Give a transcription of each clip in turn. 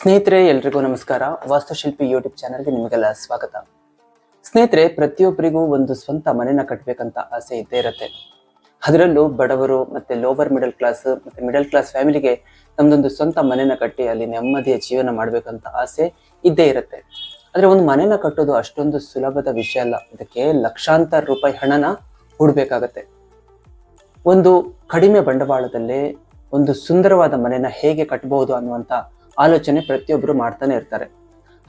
ಸ್ನೇಹಿತರೆ, ಎಲ್ರಿಗೂ ನಮಸ್ಕಾರ. ವಾಸ್ತುಶಿಲ್ಪಿ ಯೂಟ್ಯೂಬ್ ಚಾನಲ್ಗೆ ನಿಮಗೆಲ್ಲ ಸ್ವಾಗತ. ಸ್ನೇಹಿತರೆ, ಪ್ರತಿಯೊಬ್ಬರಿಗೂ ಒಂದು ಸ್ವಂತ ಮನೆನ ಕಟ್ಟಬೇಕಂತ ಆಸೆ ಇದ್ದೇ ಇರುತ್ತೆ. ಅದರಲ್ಲೂ ಬಡವರು ಮತ್ತೆ ಲೋವರ್ ಮಿಡಲ್ ಕ್ಲಾಸ್ ಮತ್ತೆ ಮಿಡಲ್ ಕ್ಲಾಸ್ ಫ್ಯಾಮಿಲಿಗೆ ನಮ್ದೊಂದು ಸ್ವಂತ ಮನೆನ ಕಟ್ಟಿ ಅಲ್ಲಿ ನೆಮ್ಮದಿಯ ಜೀವನ ಮಾಡಬೇಕಂತ ಆಸೆ ಇದ್ದೇ ಇರುತ್ತೆ. ಆದರೆ ಒಂದು ಮನೆನ ಕಟ್ಟೋದು ಅಷ್ಟೊಂದು ಸುಲಭದ ವಿಷಯ ಅಲ್ಲ. ಅದಕ್ಕೆ ಲಕ್ಷಾಂತರ ರೂಪಾಯಿ ಹಣನ ಹೂಡಬೇಕಾಗತ್ತೆ. ಒಂದು ಕಡಿಮೆ ಬಂಡವಾಳದಲ್ಲೇ ಒಂದು ಸುಂದರವಾದ ಮನೆನ ಹೇಗೆ ಕಟ್ಟಬಹುದು ಅನ್ನುವಂತ ಆಲೋಚನೆ ಪ್ರತಿಯೊಬ್ಬರು ಮಾಡ್ತಾನೆ ಇರ್ತಾರೆ.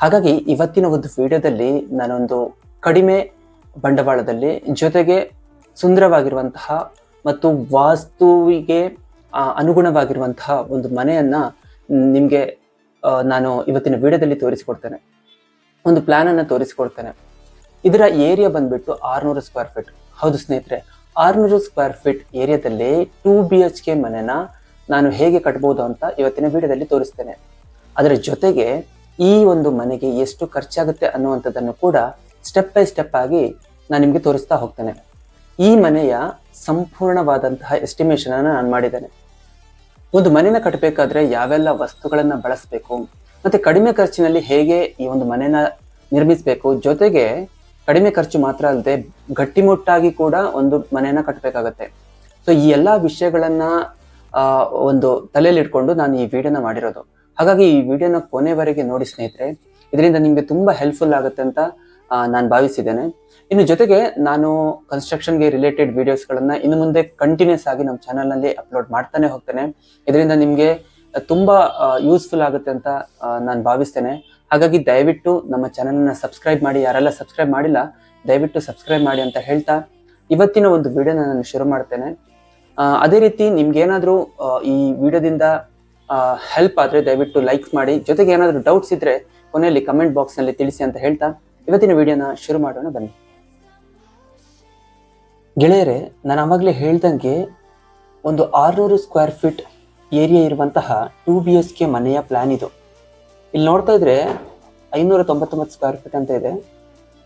ಹಾಗಾಗಿ ಇವತ್ತಿನ ಒಂದು ವಿಡಿಯೋದಲ್ಲಿ ನಾನೊಂದು ಕಡಿಮೆ ಬಂಡವಾಳದಲ್ಲಿ ಜೊತೆಗೆ ಸುಂದರವಾಗಿರುವಂತಹ ಮತ್ತು ವಾಸ್ತುವಿಗೆ ಅನುಗುಣವಾಗಿರುವಂತಹ ಒಂದು ಮನೆಯನ್ನು ನಿಮಗೆ ನಾನು ಇವತ್ತಿನ ವಿಡಿಯೋದಲ್ಲಿ ತೋರಿಸಿಕೊಡ್ತೇನೆ. ಒಂದು ಪ್ಲ್ಯಾನನ್ನು ತೋರಿಸಿಕೊಡ್ತೇನೆ. ಇದರ ಏರಿಯಾ ಬಂದ್ಬಿಟ್ಟು ಆರುನೂರು ಸ್ಕ್ವೇರ್ ಫೀಟ್. ಹೌದು ಸ್ನೇಹಿತರೆ, ಆರುನೂರು ಸ್ಕ್ವೇರ್ ಫೀಟ್ ಏರಿಯಾದಲ್ಲಿ ಟೂ ಬಿ ಎಚ್ ಕೆ ಮನೆನ ನಾನು ಹೇಗೆ ಕಟ್ಬೋದು ಅಂತ ಇವತ್ತಿನ ವಿಡಿಯೋದಲ್ಲಿ ತೋರಿಸ್ತೇನೆ. ಅದರ ಜೊತೆಗೆ ಈ ಒಂದು ಮನೆಗೆ ಎಷ್ಟು ಖರ್ಚಾಗುತ್ತೆ ಅನ್ನುವಂಥದ್ದನ್ನು ಕೂಡ ಸ್ಟೆಪ್ ಬೈ ಸ್ಟೆಪ್ ಆಗಿ ನಾನು ನಿಮಗೆ ತೋರಿಸ್ತಾ ಹೋಗ್ತೇನೆ. ಈ ಮನೆಯ ಸಂಪೂರ್ಣವಾದಂತಹ ಎಸ್ಟಿಮೇಷನ್ ಅನ್ನು ನಾನು ಮಾಡಿದ್ದೇನೆ. ಒಂದು ಮನೆನ ಕಟ್ಟಬೇಕಾದ್ರೆ ಯಾವೆಲ್ಲ ವಸ್ತುಗಳನ್ನು ಬಳಸಬೇಕು, ಮತ್ತೆ ಕಡಿಮೆ ಖರ್ಚಿನಲ್ಲಿ ಹೇಗೆ ಈ ಒಂದು ಮನೆನ ನಿರ್ಮಿಸಬೇಕು, ಜೊತೆಗೆ ಕಡಿಮೆ ಖರ್ಚು ಮಾತ್ರ ಅಲ್ಲದೆ ಗಟ್ಟಿಮುಟ್ಟಾಗಿ ಕೂಡ ಒಂದು ಮನೆನ ಕಟ್ಟಬೇಕಾಗತ್ತೆ ಸೊ ಈ ಎಲ್ಲ ವಿಷಯಗಳನ್ನ ಒಂದು ತಲೆಯಲ್ಲಿ ಇಟ್ಕೊಂಡು ನಾನು ಈ ವಿಡಿಯೋನ ಮಾಡಿರೋದು. ಹಾಗಾಗಿ ಈ ವಿಡಿಯೋನ ಕೊನೆವರೆಗೆ ನೋಡಿ ಸ್ನೇಹಿತರೆ, ಇದರಿಂದ ನಿಮಗೆ ತುಂಬ ಹೆಲ್ಪ್ಫುಲ್ ಆಗುತ್ತೆ ಅಂತ ನಾನು ಭಾವಿಸಿದ್ದೇನೆ. ಇನ್ನು ಜೊತೆಗೆ ನಾನು ಕನ್ಸ್ಟ್ರಕ್ಷನ್ಗೆ ರಿಲೇಟೆಡ್ ವೀಡಿಯೋಸ್ಗಳನ್ನು ಇನ್ನು ಮುಂದೆ ಕಂಟಿನ್ಯೂಸ್ ಆಗಿ ನಮ್ಮ ಚಾನಲ್ನಲ್ಲಿ ಅಪ್ಲೋಡ್ ಮಾಡ್ತಾನೆ ಹೋಗ್ತೇನೆ. ಇದರಿಂದ ನಿಮಗೆ ತುಂಬ ಯೂಸ್ಫುಲ್ ಆಗುತ್ತೆ ಅಂತ ನಾನು ಭಾವಿಸ್ತೇನೆ. ಹಾಗಾಗಿ ದಯವಿಟ್ಟು ನಮ್ಮ ಚಾನಲನ್ನು ಸಬ್ಸ್ಕ್ರೈಬ್ ಮಾಡಿ, ಯಾರೆಲ್ಲ ಸಬ್ಸ್ಕ್ರೈಬ್ ಮಾಡಿಲ್ಲ, ದಯವಿಟ್ಟು ಸಬ್ಸ್ಕ್ರೈಬ್ ಮಾಡಿ ಅಂತ ಹೇಳ್ತಾ ಇವತ್ತಿನ ಒಂದು ವಿಡಿಯೋನ ನಾನು ಶುರು ಮಾಡ್ತೇನೆ. ಅದೇ ರೀತಿ ನಿಮ್ಗೇನಾದರೂ ಈ ವಿಡಿಯೋದಿಂದ ಹೆಲ್ಪ್ ಆದರೆ ದಯವಿಟ್ಟು ಲೈಕ್ ಮಾಡಿ. ಜೊತೆಗೆ ಏನಾದರೂ ಡೌಟ್ಸ್ ಇದ್ದರೆ ಕೊನೆಯಲ್ಲಿ ಕಮೆಂಟ್ ಬಾಕ್ಸ್ನಲ್ಲಿ ತಿಳಿಸಿ ಅಂತ ಹೇಳ್ತಾ ಇವತ್ತಿನ ವಿಡಿಯೋನ ಶುರು ಮಾಡೋಣ, ಬನ್ನಿ. ಗೆಳೆಯರೆ, ನಾನು ಆವಾಗಲೇ ಹೇಳ್ದಂಗೆ ಒಂದು ಆರುನೂರು ಸ್ಕ್ವೇರ್ ಫೀಟ್ ಏರಿಯಾ ಇರುವಂತಹ ಟೂ ಬಿ ಎಚ್ ಕೆ ಮನೆಯ ಪ್ಲ್ಯಾನ್ ಇದು. ಇಲ್ಲಿ ನೋಡ್ತಾ ಇದ್ರೆ ಐನೂರ ತೊಂಬತ್ತೊಂಬತ್ತು ಸ್ಕ್ವೇರ್ ಫೀಟ್ ಅಂತ ಇದೆ.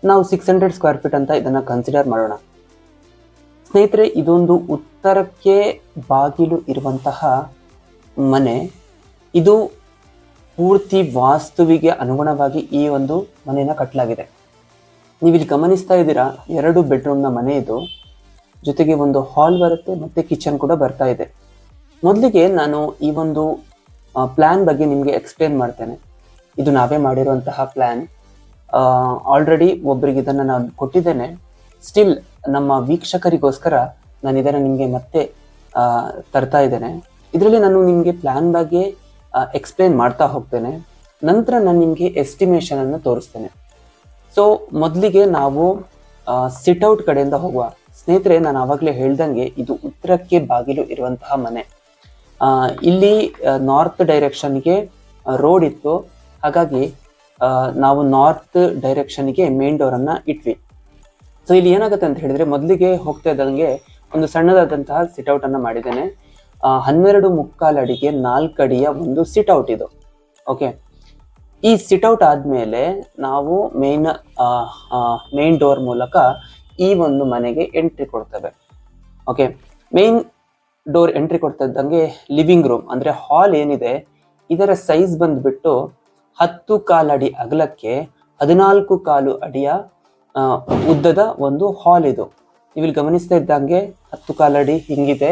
ನಾವು ಸಿಕ್ಸ್ ಹಂಡ್ರೆಡ್ ಸ್ಕ್ವೇರ್ ಫೀಟ್ ಅಂತ ಇದನ್ನು ಕನ್ಸಿಡರ್ ಮಾಡೋಣ. ಸ್ನೇಹಿತರೆ, ಇದೊಂದು ಉತ್ತರಕ್ಕೆ ಬಾಗಿಲು ಇರುವಂತಹ ಮನೆ, ಇದು ಪೂರ್ತಿ ವಾಸ್ತುವಿಗೆ ಅನುಗುಣವಾಗಿ ಈ ಒಂದು ಮನೆಯನ್ನು ಕಟ್ಟಲಾಗಿದೆ ನೀವಿಲ್ಲಿ ಗಮನಿಸ್ತಾ ಇದ್ದೀರಾ, ಎರಡು ಬೆಡ್ರೂಮ್ನ ಮನೆ ಇದು. ಜೊತೆಗೆ ಒಂದು ಹಾಲ್ ಬರುತ್ತೆ, ಮತ್ತೆ ಕಿಚನ್ ಕೂಡ ಬರ್ತಾ ಇದೆ. ಮೊದಲಿಗೆ ನಾನು ಈ ಒಂದು ಪ್ಲ್ಯಾನ್ ಬಗ್ಗೆ ನಿಮಗೆ ಎಕ್ಸ್ಪ್ಲೇನ್ ಮಾಡ್ತೇನೆ. ಇದು ನಾವೇ ಮಾಡಿರುವಂತಹ ಪ್ಲ್ಯಾನ್ ಆಲ್ರೆಡಿ ಒಬ್ಬರಿಗೆ ಇದನ್ನು ನಾನು ಕೊಟ್ಟಿದ್ದೇನೆ. ಸ್ಟಿಲ್ ನಮ್ಮ ವೀಕ್ಷಕರಿಗೋಸ್ಕರ ನಾನು ಇದನ್ನು ನಿಮಗೆ ಮತ್ತೆ ತರ್ತಾ ಇದ್ದೇನೆ. ಇದರಲ್ಲಿ ನಾನು ನಿಮಗೆ ಪ್ಲಾನ್ ಬಗ್ಗೆ ಎಕ್ಸ್ಪ್ಲೇನ್ ಮಾಡ್ತಾ ಹೋಗ್ತೇನೆ. ನಂತರ ನಾನು ನಿಮಗೆ ಎಸ್ಟಿಮೇಷನ್ ಅನ್ನು ತೋರಿಸ್ತೇನೆ. ಸೊ ಮೊದಲಿಗೆ ನಾವು ಸಿಟ್ಔಟ್ ಕಡೆಯಿಂದ ಹೋಗುವ. ಸ್ನೇಹಿತರೆ, ನಾನು ಆವಾಗಲೇ ಹೇಳ್ದಂಗೆ ಇದು ಉತ್ತರಕ್ಕೆ ಬಾಗಿಲು ಇರುವಂತಹ ಮನೆ. ಇಲ್ಲಿ ನಾರ್ತ್ ಡೈರೆಕ್ಷನ್ಗೆ ರೋಡ್ ಇತ್ತು. ಹಾಗಾಗಿ ನಾವು ನಾರ್ತ್ ಡೈರೆಕ್ಷನ್ಗೆ ಮೇನ್ ಡೋರ್ ಅನ್ನ ಇಟ್ವಿ. ಸೊ ಇಲ್ಲಿ ಏನಾಗುತ್ತೆ ಅಂತ ಹೇಳಿದ್ರೆ, ಮೊದಲಿಗೆ ಹೋಗ್ತಾ ಇದ್ದಂಗೆ ಒಂದು ಸಣ್ಣದಾದಂತಹ ಸಿಟ್ಔಟ್ ಅನ್ನ ಮಾಡಿದ್ದೇನೆ. ಹನ್ನೆರಡು ಮುಕ್ಕಾಲು ಅಡಿಗೆ ನಾಲ್ಕು ಅಡಿಯ ಒಂದು ಸಿಟ್ಔಟ್ ಇದು. ಓಕೆ ಈ ಸಿಟ್ಔಟ್ ಆದಮೇಲೆ ನಾವು ಮೇನ್ ಮೇನ್ ಡೋರ್ ಮೂಲಕ ಈ ಒಂದು ಮನೆಗೆ ಎಂಟ್ರಿ ಕೊಡ್ತೇವೆ. ಓಕೆ ಮೇನ್ ಡೋರ್ ಎಂಟ್ರಿ ಕೊಡ್ತಾ ಇದ್ದಂಗೆ ಲಿವಿಂಗ್ ರೂಮ್ ಅಂದರೆ ಹಾಲ್ ಏನಿದೆ, ಇದರ ಸೈಜ್ ಬಂದ್ಬಿಟ್ಟು ಹತ್ತು ಕಾಲು ಅಡಿ ಅಗಲಕ್ಕೆ ಹದಿನಾಲ್ಕು ಕಾಲು ಅಡಿಯ ಉದ್ದದ ಒಂದು ಹಾಲ್ ಇದು. ನೀವು ಇಲ್ಲಿ ಗಮನಿಸ್ತಾ ಇದ್ದಂಗೆ ಹತ್ತು ಕಾಲಡಿ ಹಿಂಗಿದೆ.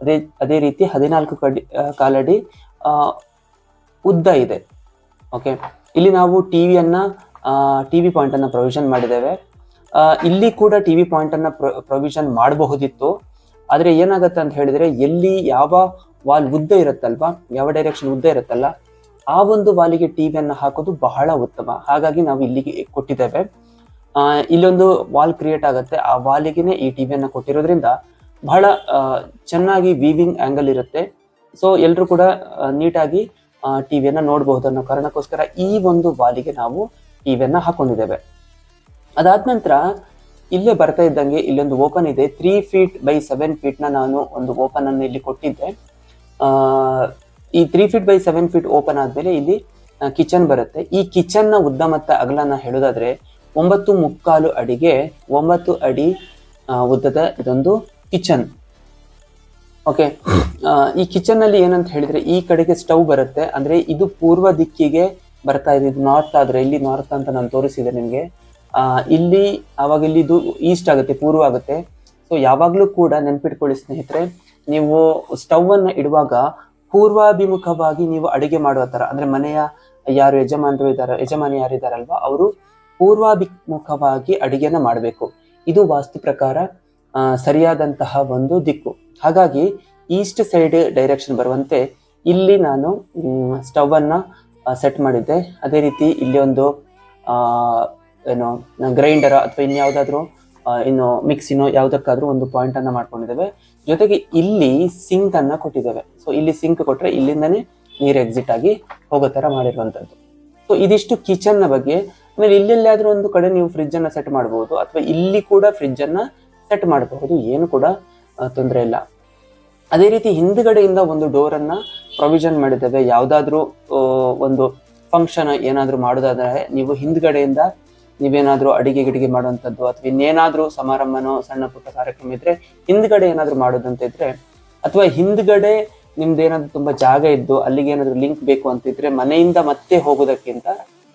ಅದೇ ಅದೇ ರೀತಿ ಹದಿನಾಲ್ಕು ಕಡಿ ಕಾಲಡಿ ಉದ್ದ ಇದೆ. ಓಕೆ ಇಲ್ಲಿ ನಾವು ಟಿ ವಿಯನ್ನು ಟಿ ವಿ ಪಾಯಿಂಟನ್ನು ಪ್ರೊವಿಷನ್ ಮಾಡಿದ್ದೇವೆ. ಇಲ್ಲಿ ಕೂಡ ಟಿವಿ ಪಾಯಿಂಟ್ ಅನ್ನ ಪ್ರೊವಿಷನ್ ಮಾಡಬಹುದಿತ್ತು. ಆದರೆ ಏನಾಗುತ್ತೆ ಅಂತ ಹೇಳಿದರೆ, ಎಲ್ಲಿ ಯಾವ ವಾಲ್ ಉದ್ದ ಇರುತ್ತಲ್ವಾ, ಯಾವ ಡೈರೆಕ್ಷನ್ ಉದ್ದ ಇರುತ್ತಲ್ಲ, ಆ ಒಂದು ವಾಲಿಗೆ ಟಿ ವಿಯನ್ನು ಹಾಕೋದು ಬಹಳ ಉತ್ತಮ. ಹಾಗಾಗಿ ನಾವು ಇಲ್ಲಿಗೆ ಕೊಟ್ಟಿದ್ದೇವೆ. ಇಲ್ಲೊಂದು ವಾಲ್ ಕ್ರಿಯೇಟ್ ಆಗುತ್ತೆ. ಆ ವಾಲಿಗೆನೇ ಈ ಟಿ ವಿಯನ್ನು ಕೊಟ್ಟಿರೋದ್ರಿಂದ ಬಹಳ ಚೆನ್ನಾಗಿ ವೀವಿಂಗ್ ಆ್ಯಂಗಲ್ ಇರುತ್ತೆ. ಸೊ ಎಲ್ಲರೂ ಕೂಡ ನೀಟಾಗಿ ಟಿವಿಯನ್ನ ನೋಡಬಹುದು ಅನ್ನೋ ಕಾರಣಕ್ಕೋಸ್ಕರ ಈ ಒಂದು ವಾಲಿಗೆ ನಾವು ಟಿವಿಯನ್ನ ಹಾಕೊಂಡಿದ್ದೇವೆ. ಅದಾದ ನಂತರ ಇಲ್ಲೇ ಬರ್ತಾ ಇದ್ದಂಗೆ ಇಲ್ಲೊಂದು ಓಪನ್ ಇದೆ. ತ್ರೀ ಫೀಟ್ ಬೈ ಸೆವೆನ್ ಫೀಟ್ನ ನಾನು ಒಂದು ಓಪನ್ ಅನ್ನು ಇಲ್ಲಿ ಕೊಟ್ಟಿದ್ದೆ. ಈ three feet by seven feet open ಆದ್ಮೇಲೆ ಇಲ್ಲಿ ಕಿಚನ್ ಬರುತ್ತೆ. ಈ ಕಿಚನ್ನ ಉದ್ದ ಮತ್ತು ಅಗಲನ ಹೇಳೋದಾದ್ರೆ, ಒಂಬತ್ತು ಮುಕ್ಕಾಲು ಅಡಿಗೆ, ಒಂಬತ್ತು ಅಡಿ ಉದ್ದದ ಇದೊಂದು ಕಿಚನ್. ಓಕೆ ಈ ಕಿಚನ್ ಅಲ್ಲಿ ಏನಂತ ಹೇಳಿದ್ರೆ ಈ ಕಡೆಗೆ ಸ್ಟವ್ ಬರುತ್ತೆ. ಅಂದ್ರೆ ಇದು ಪೂರ್ವ ದಿಕ್ಕಿಗೆ ಬರ್ತಾ ಇದೆ. ಇದು ನಾರ್ತ್ ಆದ್ರೆ ಇಲ್ಲಿ ನಾರ್ತ್ ಅಂತ ನಾನು ತೋರಿಸಿದೆ ನಿಮ್ಗೆ. ಇಲ್ಲಿ ಅವಾಗ ಇಲ್ಲಿ ಇದು ಈಸ್ಟ್ ಆಗುತ್ತೆ, ಪೂರ್ವ ಆಗುತ್ತೆ. ಸೊ ಯಾವಾಗ್ಲೂ ಕೂಡ ನೆನ್ಪಿಟ್ಕೊಳ್ಳಿ ಸ್ನೇಹಿತರೆ, ನೀವು ಸ್ಟವ್ ಅನ್ನ ಇಡುವಾಗ ಪೂರ್ವಾಭಿಮುಖವಾಗಿ ನೀವು ಅಡಿಗೆ ಮಾಡುವ ತರ ಅಂದ್ರೆ ಮನೆಯ ಯಾರು ಯಜಮಾನರು ಇದ್ದಾರೆ, ಯಜಮಾನಿ ಯಾರಿದ್ದಾರಲ್ವಾ, ಅವರು ಪೂರ್ವಾಭಿಮುಖವಾಗಿ ಅಡಿಗೆನ ಮಾಡಬೇಕು. ಇದು ವಾಸ್ತು ಪ್ರಕಾರ ಸರಿಯಾದಂತಹ ಒಂದು ದಿಕ್ಕು. ಹಾಗಾಗಿ ಈಸ್ಟ್ ಸೈಡ್ ಡೈರೆಕ್ಷನ್ ಬರುವಂತೆ ಇಲ್ಲಿ ನಾನು ಸ್ಟವ್ ಅನ್ನ ಸೆಟ್ ಮಾಡಿದ್ದೆ. ಅದೇ ರೀತಿ ಇಲ್ಲಿ ಒಂದು ಏನು, ಗ್ರೈಂಡರ್ ಅಥವಾ ಇನ್ಯಾವುದಾದ್ರೂ ಇನ್ನು ಮಿಕ್ಸಿನೋ ಯಾವುದಕ್ಕಾದ್ರೂ ಒಂದು ಪಾಯಿಂಟ್ ಅನ್ನ ಮಾಡ್ಕೊಂಡಿದ್ದೇವೆ. ಜೊತೆಗೆ ಇಲ್ಲಿ ಸಿಂಕ್ ಅನ್ನ ಕೊಟ್ಟಿದ್ದೇವೆ. ಸೊ ಇಲ್ಲಿ ಸಿಂಕ್ ಕೊಟ್ಟರೆ ಇಲ್ಲಿಂದನೇ ನೀರು ಎಕ್ಸಿಟ್ ಆಗಿ ಹೋಗೋ ತರ ಮಾಡಿರುವಂತದ್ದು. ಸೊ ಇದಿಷ್ಟು ಕಿಚನ್ನ ಬಗ್ಗೆ, ಆಮೇಲೆ ಇಲ್ಲೆಲ್ಲಾದ್ರೂ ಒಂದು ಕಡೆ ನೀವು ಫ್ರಿಜ್ ಅನ್ನ ಸೆಟ್ ಮಾಡಬಹುದು ಅಥವಾ ಇಲ್ಲಿ ಕೂಡ ಫ್ರಿಜ್ ಅನ್ನ ಸೆಟ್ ಮಾಡಬಹುದು, ಏನು ಕೂಡ ತೊಂದರೆ ಇಲ್ಲ. ಅದೇ ರೀತಿ ಹಿಂದ್ಗಡೆಯಿಂದ ಒಂದು ಡೋರ್ ಅನ್ನ ಪ್ರೊವಿಷನ್ ಮಾಡಿದ್ದೇವೆ. ಯಾವುದಾದ್ರೂ ಒಂದು ಫಂಕ್ಷನ್ ಏನಾದರೂ ಮಾಡೋದಾದ್ರೆ, ನೀವು ಹಿಂದ್ಗಡೆಯಿಂದ ನೀವೇನಾದ್ರೂ ಅಡಿಗೆ ಗಿಡಿಗೆ ಮಾಡುವಂಥದ್ದು, ಅಥವಾ ಇನ್ನೇನಾದರೂ ಸಮಾರಂಭನೋ, ಸಣ್ಣ ಪುಟ್ಟ ಕಾರ್ಯಕ್ರಮ ಇದ್ರೆ, ಹಿಂದ್ಗಡೆ ಏನಾದರೂ ಮಾಡೋದಂತ ಇದ್ರೆ, ಅಥವಾ ಹಿಂದ್ಗಡೆ ಏನಾದರೂ ತುಂಬಾ ಜಾಗ ಇದ್ದು, ಅಲ್ಲಿಗೆ ಏನಾದರೂ ಲಿಂಕ್ ಬೇಕು ಅಂತ ಇದ್ರೆ, ಮನೆಯಿಂದ ಮತ್ತೆ ಹೋಗೋದಕ್ಕಿಂತ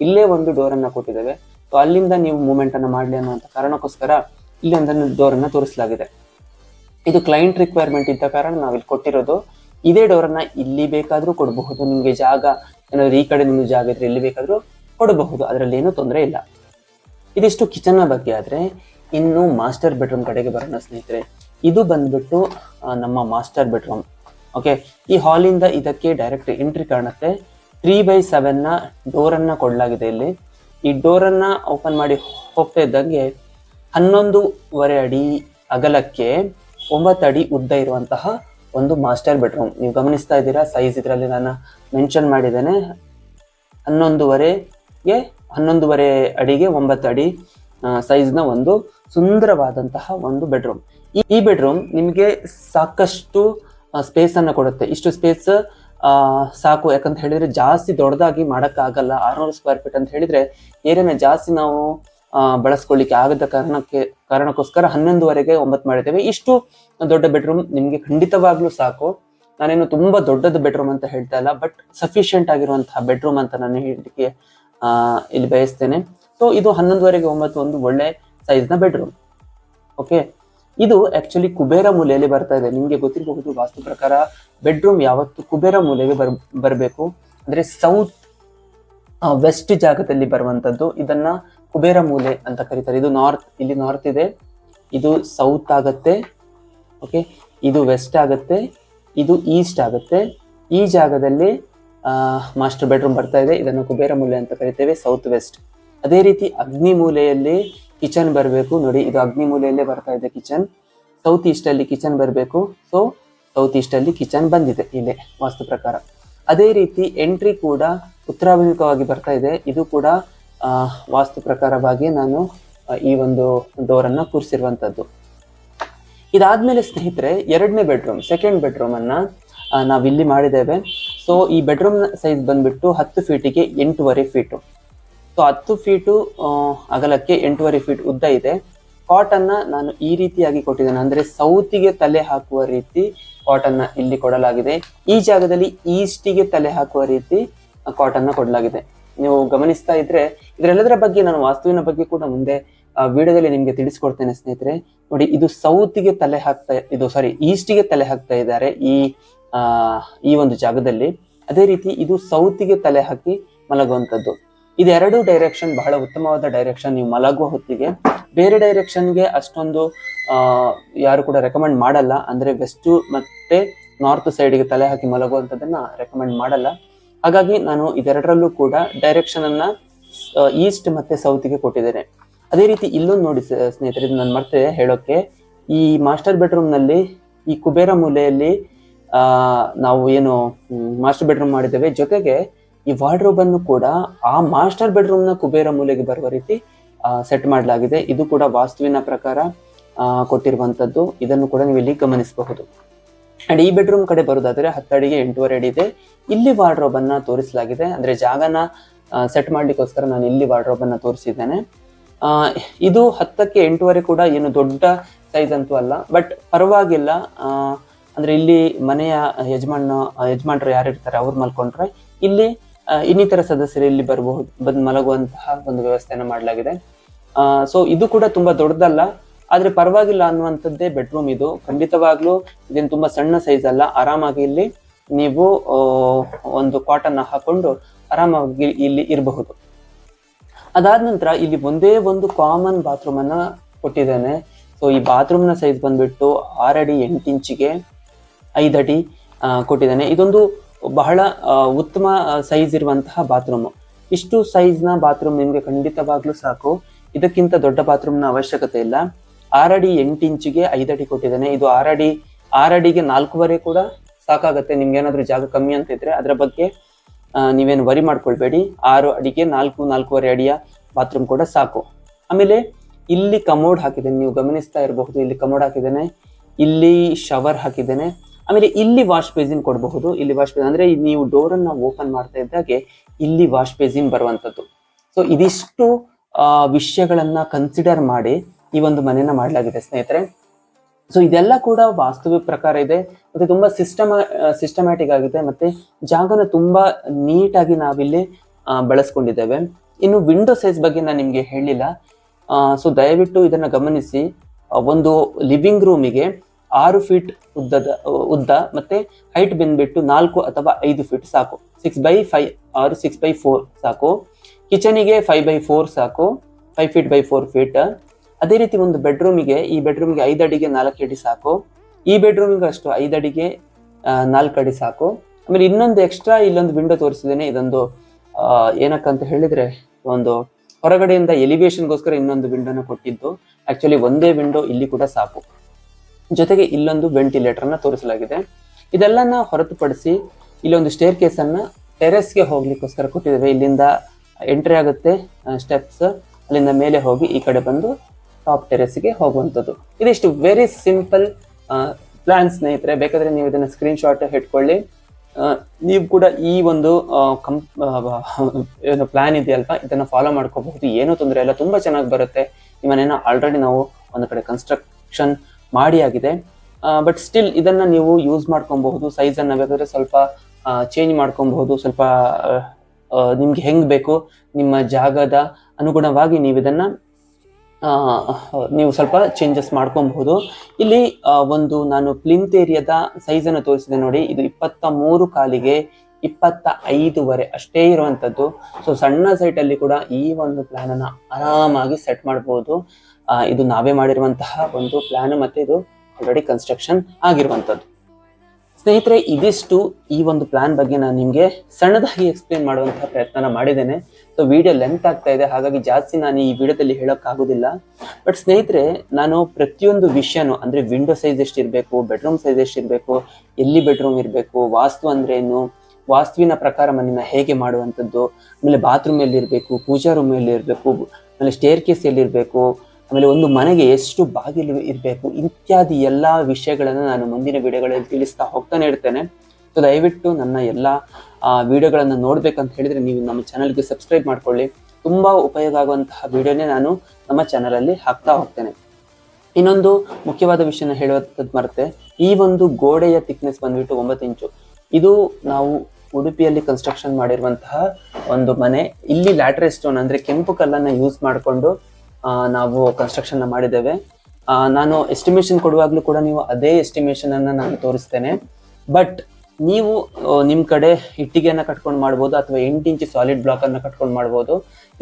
ಇಲ್ಲೇ ಒಂದು ಡೋರ್ ಅನ್ನ ಕೊಟ್ಟಿದ್ದೇವೆ. ಸೊ, ಅಲ್ಲಿಂದ ನೀವು ಮೂವ್ಮೆಂಟ್ ಮಾಡಲಿ ಅನ್ನುವಂತ ಕಾರಣಕ್ಕೋಸ್ಕರ ಇಲ್ಲಿ ಒಂದನ್ನು ಡೋರ್ ಅನ್ನ ತೋರಿಸಲಾಗಿದೆ. ಇದು ಕ್ಲೈಂಟ್ ರಿಕ್ವೈರ್ಮೆಂಟ್ ಇದ್ದ ಕಾರಣ ನಾವಿಲ್ಲಿ ಕೊಟ್ಟಿರೋದು. ಇದೇ ಡೋರನ್ನು ಇಲ್ಲಿ ಬೇಕಾದ್ರೂ ಕೊಡಬಹುದು. ನಿಮಗೆ ಜಾಗ, ಏನಾದರೂ ಈ ಕಡೆ ನಿಮ್ಗೆ ಜಾಗ ಇದ್ರೆ ಎಲ್ಲಿ ಬೇಕಾದರೂ ಕೊಡಬಹುದು. ಅದರಲ್ಲಿ ಏನೂ ತೊಂದರೆ ಇಲ್ಲ. ಇದಿಷ್ಟು ಕಿಚನ್ನ ಬಗ್ಗೆ ಆದರೆ, ಇನ್ನು ಮಾಸ್ಟರ್ ಬೆಡ್ರೂಮ್ ಕಡೆಗೆ ಬರೋಣ ಸ್ನೇಹಿತರೆ. ಇದು ಬಂದ್ಬಿಟ್ಟು ನಮ್ಮ ಮಾಸ್ಟರ್ ಬೆಡ್ರೂಮ್ ಓಕೆ ಈ ಹಾಲಿಂದ ಇದಕ್ಕೆ ಡೈರೆಕ್ಟ್ ಎಂಟ್ರಿ ಕಾಣುತ್ತೆ. ತ್ರೀ ಬೈ ಸೆವೆನ್ನ ಡೋರನ್ನು ಕೊಡಲಾಗಿದೆ ಇಲ್ಲಿ. ಈ ಡೋರನ್ನು ಓಪನ್ ಮಾಡಿ ಹೋಗ್ತಾ ಇದ್ದಂಗೆ ಹನ್ನೊಂದೂವರೆ ಅಡಿ ಅಗಲಕ್ಕೆ ಒಂಬತ್ತು ಅಡಿ ಉದ್ದ ಇರುವಂತಹ ಒಂದು ಮಾಸ್ಟರ್ ಬೆಡ್ರೂಮ್. ನೀವು ಗಮನಿಸ್ತಾ ಇದ್ದೀರಾ? ಸೈಜ್ ಇದರಲ್ಲಿ ನಾನು ಮೆನ್ಷನ್ ಮಾಡಿದ್ದೇನೆ. ಹನ್ನೊಂದುವರೆಗೆ, ಹನ್ನೊಂದುವರೆ ಅಡಿಗೆ ಒಂಬತ್ತು ಅಡಿ ಸೈಜ್ನ ಒಂದು ಸುಂದರವಾದಂತಹ ಒಂದು ಬೆಡ್ರೂಮ್. ಈ ಬೆಡ್ರೂಮ್ ನಿಮಗೆ ಸಾಕಷ್ಟು ಸ್ಪೇಸನ್ನು ಕೊಡುತ್ತೆ. ಇಷ್ಟು ಸ್ಪೇಸ್ ಸಾಕು. ಯಾಕಂತ ಹೇಳಿದ್ರೆ ಜಾಸ್ತಿ ದೊಡ್ಡದಾಗಿ ಮಾಡೋಕ್ಕಾಗಲ್ಲ. ಆರುನೂರು ಸ್ಕ್ವೇರ್ ಫೀಟ್ ಅಂತ ಹೇಳಿದರೆ, ಏರಿಯಾನ ಜಾಸ್ತಿ ನಾವು ಬಳಸ್ಕೊಳ್ಳಿಕ್ಕೆ ಆಗದ ಕಾರಣಕ್ಕೆ, ಕಾರಣಕ್ಕೋಸ್ಕರ ಹನ್ನೊಂದುವರೆಗೆ ಒಂಬತ್ತು ಮಾಡಿದ್ದೇವೆ. ಇಷ್ಟು ದೊಡ್ಡ ಬೆಡ್ರೂಮ್ ನಿಮಗೆ ಖಂಡಿತವಾಗ್ಲೂ ಸಾಕು. ನಾನೇನು ತುಂಬಾ ದೊಡ್ಡದು ಬೆಡ್ರೂಮ್ ಅಂತ ಹೇಳ್ತಾ ಇಲ್ಲ, ಬಟ್ ಸಫಿಶಿಯಂಟ್ ಆಗಿರುವಂತಹ ಬೆಡ್ರೂಮ್ ಅಂತ ನಾನು ಹೇಳಲಿಕ್ಕೆ ಇಲ್ಲಿ ಬಯಸ್ತೇನೆ. ಸೊ ಇದು ಹನ್ನೊಂದುವರೆಗೆ ಒಂಬತ್ತು ಒಂದು ಒಳ್ಳೆ ಸೈಜ್ನ ಬೆಡ್ರೂಮ್. ಓಕೆ ಇದು ಆಕ್ಚುಲಿ ಕುಬೇರ ಮೂಲೆಯಲ್ಲಿ ಬರ್ತಾ ಇದೆ. ನಿಮಗೆ ಗೊತ್ತಿರಬಹುದು ವಾಸ್ತು ಪ್ರಕಾರ ಬೆಡ್ರೂಮ್ ಯಾವತ್ತು ಕುಬೇರ ಮೂಲೆಗೆ ಬರ್, ಬರಬೇಕು. ಅಂದ್ರೆ ಸೌತ್ ವೆಸ್ಟ್ ಜಾಗದಲ್ಲಿ ಬರುವಂತದ್ದು. ಇದನ್ನ ಕುಬೇರ ಮೂಲೆ ಅಂತ ಕರೀತಾರೆ. ಇದು ನಾರ್ತ್ ಇಲ್ಲಿ ನಾರ್ತ್ ಇದೆ. ಇದು ಸೌತ್ ಆಗತ್ತೆ. ಓಕೆ ಇದು ವೆಸ್ಟ್ ಆಗುತ್ತೆ. ಇದು ಈಸ್ಟ್ ಆಗುತ್ತೆ. ಈ ಜಾಗದಲ್ಲಿ ಮಾಸ್ಟರ್ ಬೆಡ್ರೂಮ್ ಬರ್ತಾ ಇದೆ. ಇದನ್ನು ಕುಬೇರ ಮೂಲೆ ಅಂತ ಕರಿತೇವೆ ಸೌತ್ ವೆಸ್ಟ್ ಅದೇ ರೀತಿ ಅಗ್ನಿ ಮೂಲೆಯಲ್ಲಿ ಕಿಚನ್ ಬರಬೇಕು. ನೋಡಿ, ಇದು ಅಗ್ನಿ ಮೂಲೆಯಲ್ಲೇ ಬರ್ತಾ ಇದೆ ಕಿಚನ್ ಸೌತ್ ಈಸ್ಟ್ ಅಲ್ಲಿ ಕಿಚನ್ ಬರಬೇಕು. ಸೊ ಸೌತ್ ಈಸ್ಟ್ ಅಲ್ಲಿ ಕಿಚನ್ ಬಂದಿದೆ ಇಲ್ಲೇ, ವಾಸ್ತು ಪ್ರಕಾರ. ಅದೇ ರೀತಿ ಎಂಟ್ರಿ ಕೂಡ ಉತ್ತರಾಭಿಮುಖವಾಗಿ ಬರ್ತಾ ಇದೆ. ಇದು ಕೂಡ ವಾಸ್ತು ಪ್ರಕಾರವಾಗಿ ನಾನು ಈ ಒಂದು ಡೋರ್ ಅನ್ನ ಕೂರಿಸಿರುವಂತದ್ದು. ಇದಾದ್ಮೇಲೆ ಸ್ನೇಹಿತರೆ, ಎರಡನೇ ಬೆಡ್ರೂಮ್ ಸೆಕೆಂಡ್ ಬೆಡ್ರೂಮನ್ನು ನಾವಿಲ್ಲಿ ಮಾಡಿದ್ದೇವೆ. ಸೊ ಈ ಬೆಡ್ರೂಮ್ನ ಸೈಜ್ ಬಂದ್ಬಿಟ್ಟು ಹತ್ತು ಫೀಟಿಗೆ ಎಂಟೂವರೆ ಫೀಟು ಸೊ ಹತ್ತು ಫೀಟು ಅಗಲಕ್ಕೆ ಎಂಟೂವರೆ ಫೀಟ್ ಉದ್ದ ಇದೆ. ಕಾಟನ್ನು ನಾನು ಈ ರೀತಿಯಾಗಿ ಕೊಟ್ಟಿದ್ದೇನೆ. ಅಂದ್ರೆ ಸೌತಿಗೆ ತಲೆ ಹಾಕುವ ರೀತಿ ಕಾಟ್ ಅನ್ನ ಇಲ್ಲಿ ಕೊಡಲಾಗಿದೆ. ಈ ಜಾಗದಲ್ಲಿ ಈಸ್ಟಿಗೆ ತಲೆ ಹಾಕುವ ರೀತಿ ಕಾಟ್ ಅನ್ನ ಕೊಡಲಾಗಿದೆ. ನೀವು ಗಮನಿಸ್ತಾ ಇದ್ರೆ ಇದರೆಲ್ಲದರ ಬಗ್ಗೆ ನಾನು ವಾಸ್ತುವಿನ ಬಗ್ಗೆ ಕೂಡ ಮುಂದೆ ವಿಡಿಯೋದಲ್ಲಿ ನಿಮ್ಗೆ ತಿಳಿಸ್ಕೊಡ್ತೇನೆ ಸ್ನೇಹಿತರೆ. ನೋಡಿ, ಇದು ಸೌತ್ಗೆ ತಲೆ ಹಾಕ್ತಾ, ಇದು ಸಾರಿ ಈಸ್ಟಿಗೆ ತಲೆ ಹಾಕ್ತಾ ಇದ್ದಾರೆ ಈ, ಆ, ಈ ಒಂದು ಜಾಗದಲ್ಲಿ. ಅದೇ ರೀತಿ ಇದು ಸೌತ್ಗೆ ತಲೆ ಹಾಕಿ ಮಲಗುವಂಥದ್ದು. ಇದೆರಡು ಡೈರೆಕ್ಷನ್ ಬಹಳ ಉತ್ತಮವಾದ ಡೈರೆಕ್ಷನ್ ನೀವು ಮಲಗುವ ಹೊತ್ತಿಗೆ ಬೇರೆ ಡೈರೆಕ್ಷನ್ಗೆ ಅಷ್ಟೊಂದು ಯಾರು ಕೂಡ ರೆಕಮೆಂಡ್ ಮಾಡಲ್ಲ. ಅಂದ್ರೆ ವೆಸ್ಟು ಮತ್ತೆ ನಾರ್ತ್ ಸೈಡ್ಗೆ ತಲೆ ಹಾಕಿ ಮಲಗುವಂಥದ್ದನ್ನ ರೆಕಮೆಂಡ್ ಮಾಡಲ್ಲ. ಹಾಗಾಗಿ ನಾನು ಇದೆರಡರಲ್ಲೂ ಕೂಡ ಡೈರೆಕ್ಷನ್ ಅನ್ನ ಈಸ್ಟ್ ಮತ್ತೆ ಸೌತ್ಗೆ ಕೊಟ್ಟಿದ್ದೇನೆ. ಅದೇ ರೀತಿ ಇಲ್ಲೊಂದು ನೋಡಿ ಸ್ನೇಹಿತರೆ ನಾನು ಮತ್ತೆ ಹೇಳೋಕೆ, ಈ ಮಾಸ್ಟರ್ ಬೆಡ್ರೂಮ್ನಲ್ಲಿ, ಈ ಕುಬೇರ ಮೂಲೆಯಲ್ಲಿ ನಾವು ಏನು ಮಾಸ್ಟರ್ ಬೆಡ್ರೂಮ್ ಮಾಡಿದ್ದೇವೆ. ಜೊತೆಗೆ ಈ ವಾರ್ಡ್ರೋಬ್ ಅನ್ನು ಕೂಡ ಆ ಮಾಸ್ಟರ್ ಬೆಡ್ರೂಮ್ನ ಕುಬೇರ ಮೂಲೆಗೆ ಬರುವ ರೀತಿ ಸೆಟ್ ಮಾಡಲಾಗಿದೆ. ಇದು ಕೂಡ ವಾಸ್ತುವಿನ ಪ್ರಕಾರ ಕೊಟ್ಟಿರುವಂಥದ್ದು ಇದನ್ನು ಕೂಡ ನೀವು ಇಲ್ಲಿ ಗಮನಿಸಬಹುದು. ಅಂಡ್ ಈ ಬೆಡ್ರೂಮ್ ಕಡೆ ಬರೋದಾದ್ರೆ ಹತ್ತಡಿಗೆ ಎಂಟೂವರೆ ಅಡಿ ಇದೆ. ಇಲ್ಲಿ ವಾರ್ಡ್ರೋಬ್ ಅನ್ನ ತೋರಿಸಲಾಗಿದೆ. ಅಂದ್ರೆ ಜಾಗನ ಸೆಟ್ ಮಾಡ್ಲಿಕ್ಕೋಸ್ಕರ ನಾನು ಇಲ್ಲಿ ವಾರ್ಡ್ರೋಬ್ ಅನ್ನ ತೋರಿಸಿದ್ದೇನೆ. ಇದು ಹತ್ತಕ್ಕೆ ಎಂಟೂವರೆ ಕೂಡ ಏನು ದೊಡ್ಡ ಸೈಜ್ ಅಂತೂ ಅಲ್ಲ ಬಟ್ ಪರವಾಗಿಲ್ಲ. ಅಂದ್ರೆ ಇಲ್ಲಿ ಮನೆಯ ಯಜಮಾನ, ಯಜಮಾನರು ಯಾರು ಇರ್ತಾರೆ, ಅವ್ರು ಮಲ್ಕೊಂಡ್ರೆ ಇಲ್ಲಿ ಇನ್ನಿತರ ಸದಸ್ಯರು ಇಲ್ಲಿ ಬರಬಹುದು, ಬಂದು ಮಲಗುವಂತಹ ಒಂದು ವ್ಯವಸ್ಥೆಯನ್ನು ಮಾಡಲಾಗಿದೆ. ಸೊ ಇದು ಕೂಡ ತುಂಬಾ ದೊಡ್ಡದಲ್ಲ. ಆದ್ರೆ ಪರವಾಗಿಲ್ಲ ಅನ್ನುವಂಥದ್ದೇ ಬೆಡ್ರೂಮ್ ಇದು. ಖಂಡಿತವಾಗ್ಲೂ ಇದೇನು ತುಂಬಾ ಸಣ್ಣ ಸೈಜ್ ಅಲ್ಲ. ಆರಾಮಾಗಿ ಇಲ್ಲಿ ನೀವು ಒಂದು ಕಾಟನ್ ಹಾಕೊಂಡು ಆರಾಮಾಗಿ ಇಲ್ಲಿ ಇರಬಹುದು. ಅದಾದ ನಂತರ ಇಲ್ಲಿ ಒಂದೇ ಒಂದು ಕಾಮನ್ ಬಾತ್ರೂಮ್ ಅನ್ನ ಕೊಟ್ಟಿದ್ದೇನೆ. ಸೊ ಈ ಬಾತ್ರೂಮ್ನ ಸೈಜ್ ಬಂದ್ಬಿಟ್ಟು ಆರಡಿ ಎಂಟು ಇಂಚಿಗೆ ಐದಡಿ ಅಡಿ ಕೊಟ್ಟಿದ್ದಾನೆ. ಇದೊಂದು ಬಹಳ ಉತ್ತಮ ಸೈಜ್ ಇರುವಂತಹ ಬಾತ್ರೂಮ್ ಇಷ್ಟು ಸೈಜ್ನ ಬಾತ್ರೂಮ್ ನಿಮಗೆ ಖಂಡಿತವಾಗ್ಲೂ ಸಾಕು. ಇದಕ್ಕಿಂತ ದೊಡ್ಡ ಬಾತ್ರೂಮ್ನ ಅವಶ್ಯಕತೆ ಇಲ್ಲ. ಆರಡಿ ಎಂಟು ಇಂಚಿಗೆ ಐದಡಿ ಕೊಟ್ಟಿದ್ದಾನೆ. ಇದು ಆರಡಿ, ಆರಡಿಗೆ ನಾಲ್ಕೂವರೆ ಕೂಡ ಸಾಕಾಗತ್ತೆ. ನಿಮ್ಗೆ ಏನಾದ್ರೂ ಜಾಗ ಕಮ್ಮಿ ಅಂತ ಇದ್ರೆ ಅದರ ಬಗ್ಗೆ ನೀವೇನು ವರಿ ಮಾಡ್ಕೊಳ್ಬೇಡಿ. ಆರು ಅಡಿಗೆ ನಾಲ್ಕು, ನಾಲ್ಕೂವರೆ ಅಡಿಯ ಬಾತ್ರೂಮ್ ಕೂಡ ಸಾಕು. ಆಮೇಲೆ ಇಲ್ಲಿ ಕಮೋಡ್ ಹಾಕಿದ್ದೇನೆ. ನೀವು ಗಮನಿಸ್ತಾ ಇರಬಹುದು, ಇಲ್ಲಿ ಕಮೋಡ್ ಹಾಕಿದ್ದೇನೆ, ಇಲ್ಲಿ ಶವರ್ ಹಾಕಿದ್ದೇನೆ. ಆಮೇಲೆ ಇಲ್ಲಿ ವಾಶ್ ಬೇಸಿನ್ ಕೊಡಬಹುದು. ಇಲ್ಲಿ ವಾಶ್ ಬೇಸಿನ್ ಅಂದ್ರೆ ನೀವು ಡೋರ್ ಅನ್ನ ಓಪನ್ ಮಾಡ್ತಾ ಇದ್ದಾಗೆ ಇಲ್ಲಿ ವಾಶ್ ಬೇಸಿನ್ ಬರುವಂತದ್ದು. ಸೊ ಇದಿಷ್ಟು ವಿಷಯಗಳನ್ನ ಕನ್ಸಿಡರ್ ಮಾಡಿ ಈ ಒಂದು ಮನೆಯನ್ನ ಮಾಡಲಾಗಿದೆ, ಸ್ನೇಹಿತರೆ. ಸೊ ಇದೆಲ್ಲ ಕೂಡ ವಾಸ್ತುವಿಕ ಪ್ರಕಾರ ಇದೆ. ಮತ್ತೆ ತುಂಬಾ ಸಿಸ್ಟಮ ಸಿಸ್ಟಮ್ಯಾಟಿಕ್ ಆಗಿದೆ. ಮತ್ತೆ ಜಾಗನ ತುಂಬಾ ನೀಟಾಗಿ ನಾವಿಲ್ಲಿ ಬಳಸ್ಕೊಂಡಿದ್ದೇವೆ. ಇನ್ನು ವಿಂಡೋ ಸೈಜ್ ಬಗ್ಗೆ ನಾನು ನಿಮ್ಗೆ ಹೇಳಿಲ್ಲ. ಸೊ ದಯವಿಟ್ಟು ಇದನ್ನ ಗಮನಿಸಿ. ಒಂದು ಲಿವಿಂಗ್ ರೂಮಿಗೆ ಆರು ಫೀಟ್ ಉದ್ದದ, ಉದ್ದ ಮತ್ತೆ ಹೈಟ್ ಬಂದ್ಬಿಟ್ಟು ನಾಲ್ಕು ಅಥವಾ ಐದು ಫೀಟ್ ಸಾಕು. ಸಿಕ್ಸ್ ಬೈ ಫೈವ್ ಆರು ಸಿಕ್ಸ್ ಬೈ ಫೋರ್ ಸಾಕು. ಕಿಚನಿಗೆ ಫೈವ್ ಬೈ ಫೋರ್ ಸಾಕು. Five feet by four feet ಅದೇ ರೀತಿ ಒಂದು ಬೆಡ್ರೂಮಿಗೆ ಈ ಬೆಡ್ರೂಮ್ಗೆ ಐದು ಅಡಿಗೆ ನಾಲ್ಕು ಅಡಿ ಸಾಕು. ಈ ಬೆಡ್ರೂಮ್ಗೆ ಅಷ್ಟು ಐದು ಅಡಿಗೆ ನಾಲ್ಕು ಅಡಿ ಸಾಕು. ಆಮೇಲೆ ಇನ್ನೊಂದು ಎಕ್ಸ್ಟ್ರಾ ಇಲ್ಲೊಂದು ವಿಂಡೋ ತೋರಿಸಿದ್ದೇನೆ. ಇದೊಂದು ಏನಕ್ಕಂತ ಹೇಳಿದ್ರೆ, ಒಂದು ಹೊರಗಡೆಯಿಂದ ಎಲಿವೇಶನ್ಗೋಸ್ಕರ ಇನ್ನೊಂದು ವಿಂಡೋನ ಕೊಟ್ಟಿದ್ದು. ಆಕ್ಚುಲಿ ಒಂದೇ ವಿಂಡೋ ಇಲ್ಲಿ ಕೂಡ ಸಾಕು. ಜೊತೆಗೆ ಇಲ್ಲೊಂದು ವೆಂಟಿಲೇಟರ್ ಅನ್ನ ತೋರಿಸಲಾಗಿದೆ. ಇದೆಲ್ಲನ ಹೊರತುಪಡಿಸಿ ಇಲ್ಲೊಂದು ಸ್ಟೇರ್ ಕೇಸ್ ಅನ್ನ ಟೆರೆಸ್ಗೆ ಹೋಗ್ಲಿಕ್ಕೋಸ್ಕರ ಕೊಟ್ಟಿದ್ದೇವೆ. ಇಲ್ಲಿಂದ ಎಂಟ್ರಿ ಆಗುತ್ತೆ ಸ್ಟೆಪ್ಸ್ ಅಲ್ಲಿಂದ ಮೇಲೆ ಹೋಗಿ ಈ ಕಡೆ ಬಂದು ಟಾಪ್ ಟೆರೆಸ್ಗೆ ಹೋಗುವಂಥದ್ದು. ಇದಿಷ್ಟು ವೆರಿ ಸಿಂಪಲ್ ಪ್ಲಾನ್ ಸ್ನೇಹಿತರೆ, ಬೇಕಾದ್ರೆ ನೀವು ಇದನ್ನ ಸ್ಕ್ರೀನ್ ಶಾಟ್ ಹಿಡ್ಕೊಳ್ಳಿ ನೀವು ಕೂಡ ಈ ಒಂದು ಏನು ಪ್ಲಾನ್ ಇದೆಯಲ್ವಾ? ಇದನ್ನ ಫಾಲೋ ಮಾಡ್ಕೋಬಹುದು. ಏನೂ ತೊಂದರೆ ಇಲ್ಲ. ತುಂಬಾ ಚೆನ್ನಾಗಿ ಬರುತ್ತೆ. ಈ ಮನೆನ ಆಲ್ರೆಡಿ ನಾವು ಒಂದು ಕಡೆ ಕನ್ಸ್ಟ್ರಕ್ಷನ್ ಮಾಡಿ ಆಗಿದೆ. ಬಟ್ ಸ್ಟಿಲ್ ಇದನ್ನ ನೀವು ಯೂಸ್ ಮಾಡ್ಕೊಬಹುದು. ಸೈಜ್ ಅನ್ನ ಬೇಕಾದ್ರೆ ಸ್ವಲ್ಪ ಚೇಂಜ್ ಮಾಡ್ಕೊಬಹುದು. ಸ್ವಲ್ಪ ನಿಮ್ಗೆ ಹೆಂಗ್ ಬೇಕು? ನಿಮ್ಮ ಜಾಗದ ಅನುಗುಣವಾಗಿ ನೀವು ಇದನ್ನ ನೀವು ಸ್ವಲ್ಪ ಚೇಂಜಸ್ ಮಾಡ್ಕೊಬಹುದು. ಇಲ್ಲಿ ಒಂದು ನಾನು ಪ್ಲಿಂತ್ ಏರಿಯಾದ ಸೈಜ್ ಅನ್ನು ತೋರಿಸಿದೆ ನೋಡಿ. ಇದು ಇಪ್ಪತ್ತ ಮೂರು ಕಾಲಿಗೆ ಇಪ್ಪತ್ತ ಐದುವರೆ ಅಷ್ಟೇ ಇರುವಂತದ್ದು. ಸೊ ಸಣ್ಣ ಸೈಟ್ ಅಲ್ಲಿ ಕೂಡ ಈ ಒಂದು ಪ್ಲಾನ್ ಅನ್ನ ಆರಾಮಾಗಿ ಸೆಟ್ ಮಾಡಬಹುದು ಇದು ನಾವೇ ಮಾಡಿರುವಂತಹ ಒಂದು ಪ್ಲಾನ್ ಮತ್ತೆ ಇದು ಆಲ್ರೆಡಿ ಕನ್ಸ್ಟ್ರಕ್ಷನ್ ಆಗಿರುವಂತದ್ದು. ಸ್ನೇಹಿತರೆ, ಇದಿಷ್ಟು ಈ ಒಂದು ಪ್ಲಾನ್ ಬಗ್ಗೆ ನಾನು ನಿಮಗೆ ಸಣ್ಣದಾಗಿ ಎಕ್ಸ್ಪ್ಲೇನ್ ಮಾಡುವಂತಹ ಪ್ರಯತ್ನ ಮಾಡಿದ್ದೇನೆ. ಸೊ ವಿಡಿಯೋ ಲೆಂತ್ ಆಗ್ತಾ ಇದೆ. ಹಾಗಾಗಿ ಜಾಸ್ತಿ ನಾನು ಈ ವಿಡಿಯೋದಲ್ಲಿ ಹೇಳೋಕ್ಕಾಗೋದಿಲ್ಲ. ಬಟ್ ಸ್ನೇಹಿತರೆ, ನಾನು ಪ್ರತಿಯೊಂದು ವಿಷಯನೂ, ಅಂದ್ರೆ ವಿಂಡೋ ಸೈಜ್ ಎಷ್ಟಿರಬೇಕು ಬೆಡ್ರೂಮ್ ಸೈಜ್ ಎಷ್ಟಿರಬೇಕು, ಎಲ್ಲಿ ಬೆಡ್ರೂಮ್ ಇರಬೇಕು, ವಾಸ್ತು ಅಂದ್ರೆ ಏನು ವಾಸ್ತುವಿನ ಪ್ರಕಾರ ಮನೆಯನ್ನು ಹೇಗೆ ಮಾಡುವಂಥದ್ದು, ಆಮೇಲೆ ಬಾತ್ರೂಮ್ ಎಲ್ಲಿರಬೇಕು, ಪೂಜಾ ರೂಮ್ ಎಲ್ಲಿರಬೇಕು, ಆಮೇಲೆ ಸ್ಟೇರ್ ಕೇಸ್ ಎಲ್ಲಿರಬೇಕು, ಆಮೇಲೆ ಒಂದು ಮನೆಗೆ ಎಷ್ಟು ಬಾಗಿಲು ಇರಬೇಕು, ಇತ್ಯಾದಿ ಎಲ್ಲ ವಿಷಯಗಳನ್ನು ನಾನು ಮುಂದಿನ ವಿಡಿಯೋಗಳಲ್ಲಿ ತಿಳಿಸ್ತಾ ಹೋಗ್ತಾನೆ ಇರ್ತೇನೆ. ಸೊ ದಯವಿಟ್ಟು ನನ್ನ ಎಲ್ಲ ವಿಡಿಯೋಗಳನ್ನು ನೋಡಬೇಕಂತ ಹೇಳಿದ್ರೆ ನೀವು ನಮ್ಮ ಚಾನಲ್ಗೆ ಸಬ್ಸ್ಕ್ರೈಬ್ ಮಾಡ್ಕೊಳ್ಳಿ. ತುಂಬಾ ಉಪಯೋಗ ಆಗುವಂತಹ ವಿಡಿಯೋನೇ ನಾನು ನಮ್ಮ ಚಾನಲಲ್ಲಿ ಹಾಕ್ತಾ ಹೋಗ್ತೇನೆ. ಇನ್ನೊಂದು ಮುಖ್ಯವಾದ ವಿಷಯನ ಹೇಳುವಂಥದ್ದು ಮರೆತೆ ಈ ಒಂದು ಗೋಡೆಯ ಥಿಕ್ನೆಸ್ ಬಂದ್ಬಿಟ್ಟು ಒಂಬತ್ತು ಇಂಚು. ಇದು ನಾವು ಉಡುಪಿಯಲ್ಲಿ ಕನ್ಸ್ಟ್ರಕ್ಷನ್ ಮಾಡಿರುವಂತಹ ಒಂದು ಮನೆ. ಇಲ್ಲಿ ಲ್ಯಾಟ್ರೆ ಸ್ಟೋನ್ ಅಂದ್ರೆ ಕೆಂಪು ಕಲ್ಲನ್ನು ಯೂಸ್ ಮಾಡಿಕೊಂಡು ನಾವು ಕನ್ಸ್ಟ್ರಕ್ಷನ್ನ ಮಾಡಿದ್ದೇವೆ. ಆ, ನಾನು ಎಸ್ಟಿಮೇಷನ್ ಕೊಡುವಾಗಲೂ ಕೂಡ ನೀವು ಅದೇ ಎಸ್ಟಿಮೇಷನನ್ನು ನಾನು ತೋರಿಸ್ತೇನೆ. ಬಟ್ ನೀವು ನಿಮ್ಮ ನಿಮ್ ಕಡೆ ಇಟ್ಟಿಗೆಯನ್ನು ಕಟ್ಕೊಂಡು ಮಾಡ್ಬೋದು ಅಥವಾ ಎಂಟು ಇಂಚು ಸಾಲಿಡ್ ಬ್ಲಾಕ್ ಅನ್ನ ಕಟ್ಕೊಂಡು ಮಾಡ್ಬೋದು,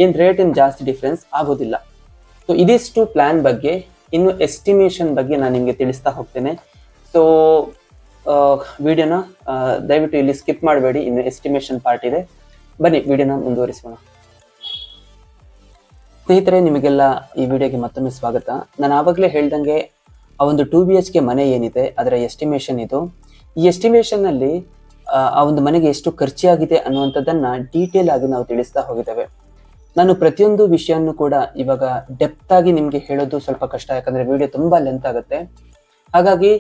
ಏನು ರೇಟ್ ಏನು ಜಾಸ್ತಿ ಡಿಫ್ರೆನ್ಸ್ ಆಗೋದಿಲ್ಲ. ಸೊ ಇದಿಷ್ಟು ಪ್ಲಾನ್ ಬಗ್ಗೆ, ಇನ್ನು ಎಸ್ಟಿಮೇಷನ್ ಬಗ್ಗೆ ನಾನು ನಿಮಗೆ ತಿಳಿಸ್ತಾ ಹೋಗ್ತೇನೆ. ಸೊ ವಿಡಿಯೋನ ದಯವಿಟ್ಟು ಇಲ್ಲಿ ಸ್ಕಿಪ್ ಮಾಡಬೇಡಿ, ಇನ್ನು ಎಸ್ಟಿಮೇಷನ್ ಪಾರ್ಟ್ ಇದೆ. ಬನ್ನಿ, ವಿಡಿಯೋನ ಮುಂದುವರಿಸೋಣ. ಸ್ನೇಹಿತರೆ, ನಿಮಗೆಲ್ಲ ಈ ವಿಡಿಯೋಗೆ ಮತ್ತೊಮ್ಮೆ ಸ್ವಾಗತ. ನಾನು ಆವಾಗಲೇ ಹೇಳ್ದಂಗೆ, ಆ ಒಂದು ಟೂ ಬಿ ಎಚ್ ಕೆ ಮನೆ ಏನಿದೆ, ಅದರ ಎಸ್ಟಿಮೇಷನ್ ಇದು. ಈ ಎಸ್ಟಿಮೇಷನ್ನಲ್ಲಿ ಆ, ಒಂದು ಮನೆಗೆ ಎಷ್ಟು ಖರ್ಚಾಗಿದೆ ಅನ್ನುವಂಥದ್ದನ್ನ ಡೀಟೇಲ್ ಆಗಿ ನಾವು ತಿಳಿಸ್ತಾ ಹೋಗಿದ್ದೇವೆ. ನಾನು ಪ್ರತಿಯೊಂದು ವಿಷಯವನ್ನು ಕೂಡ ಇವಾಗ ಡೆಪ್ತ್ ಆಗಿ ನಿಮಗೆ ಹೇಳೋದು ಸ್ವಲ್ಪ ಕಷ್ಟ ಯಾಕಂದ್ರೆ ವಿಡಿಯೋ ತುಂಬಾ ಲೆಂತ್ ಆಗುತ್ತೆ. ಹಾಗಾಗಿ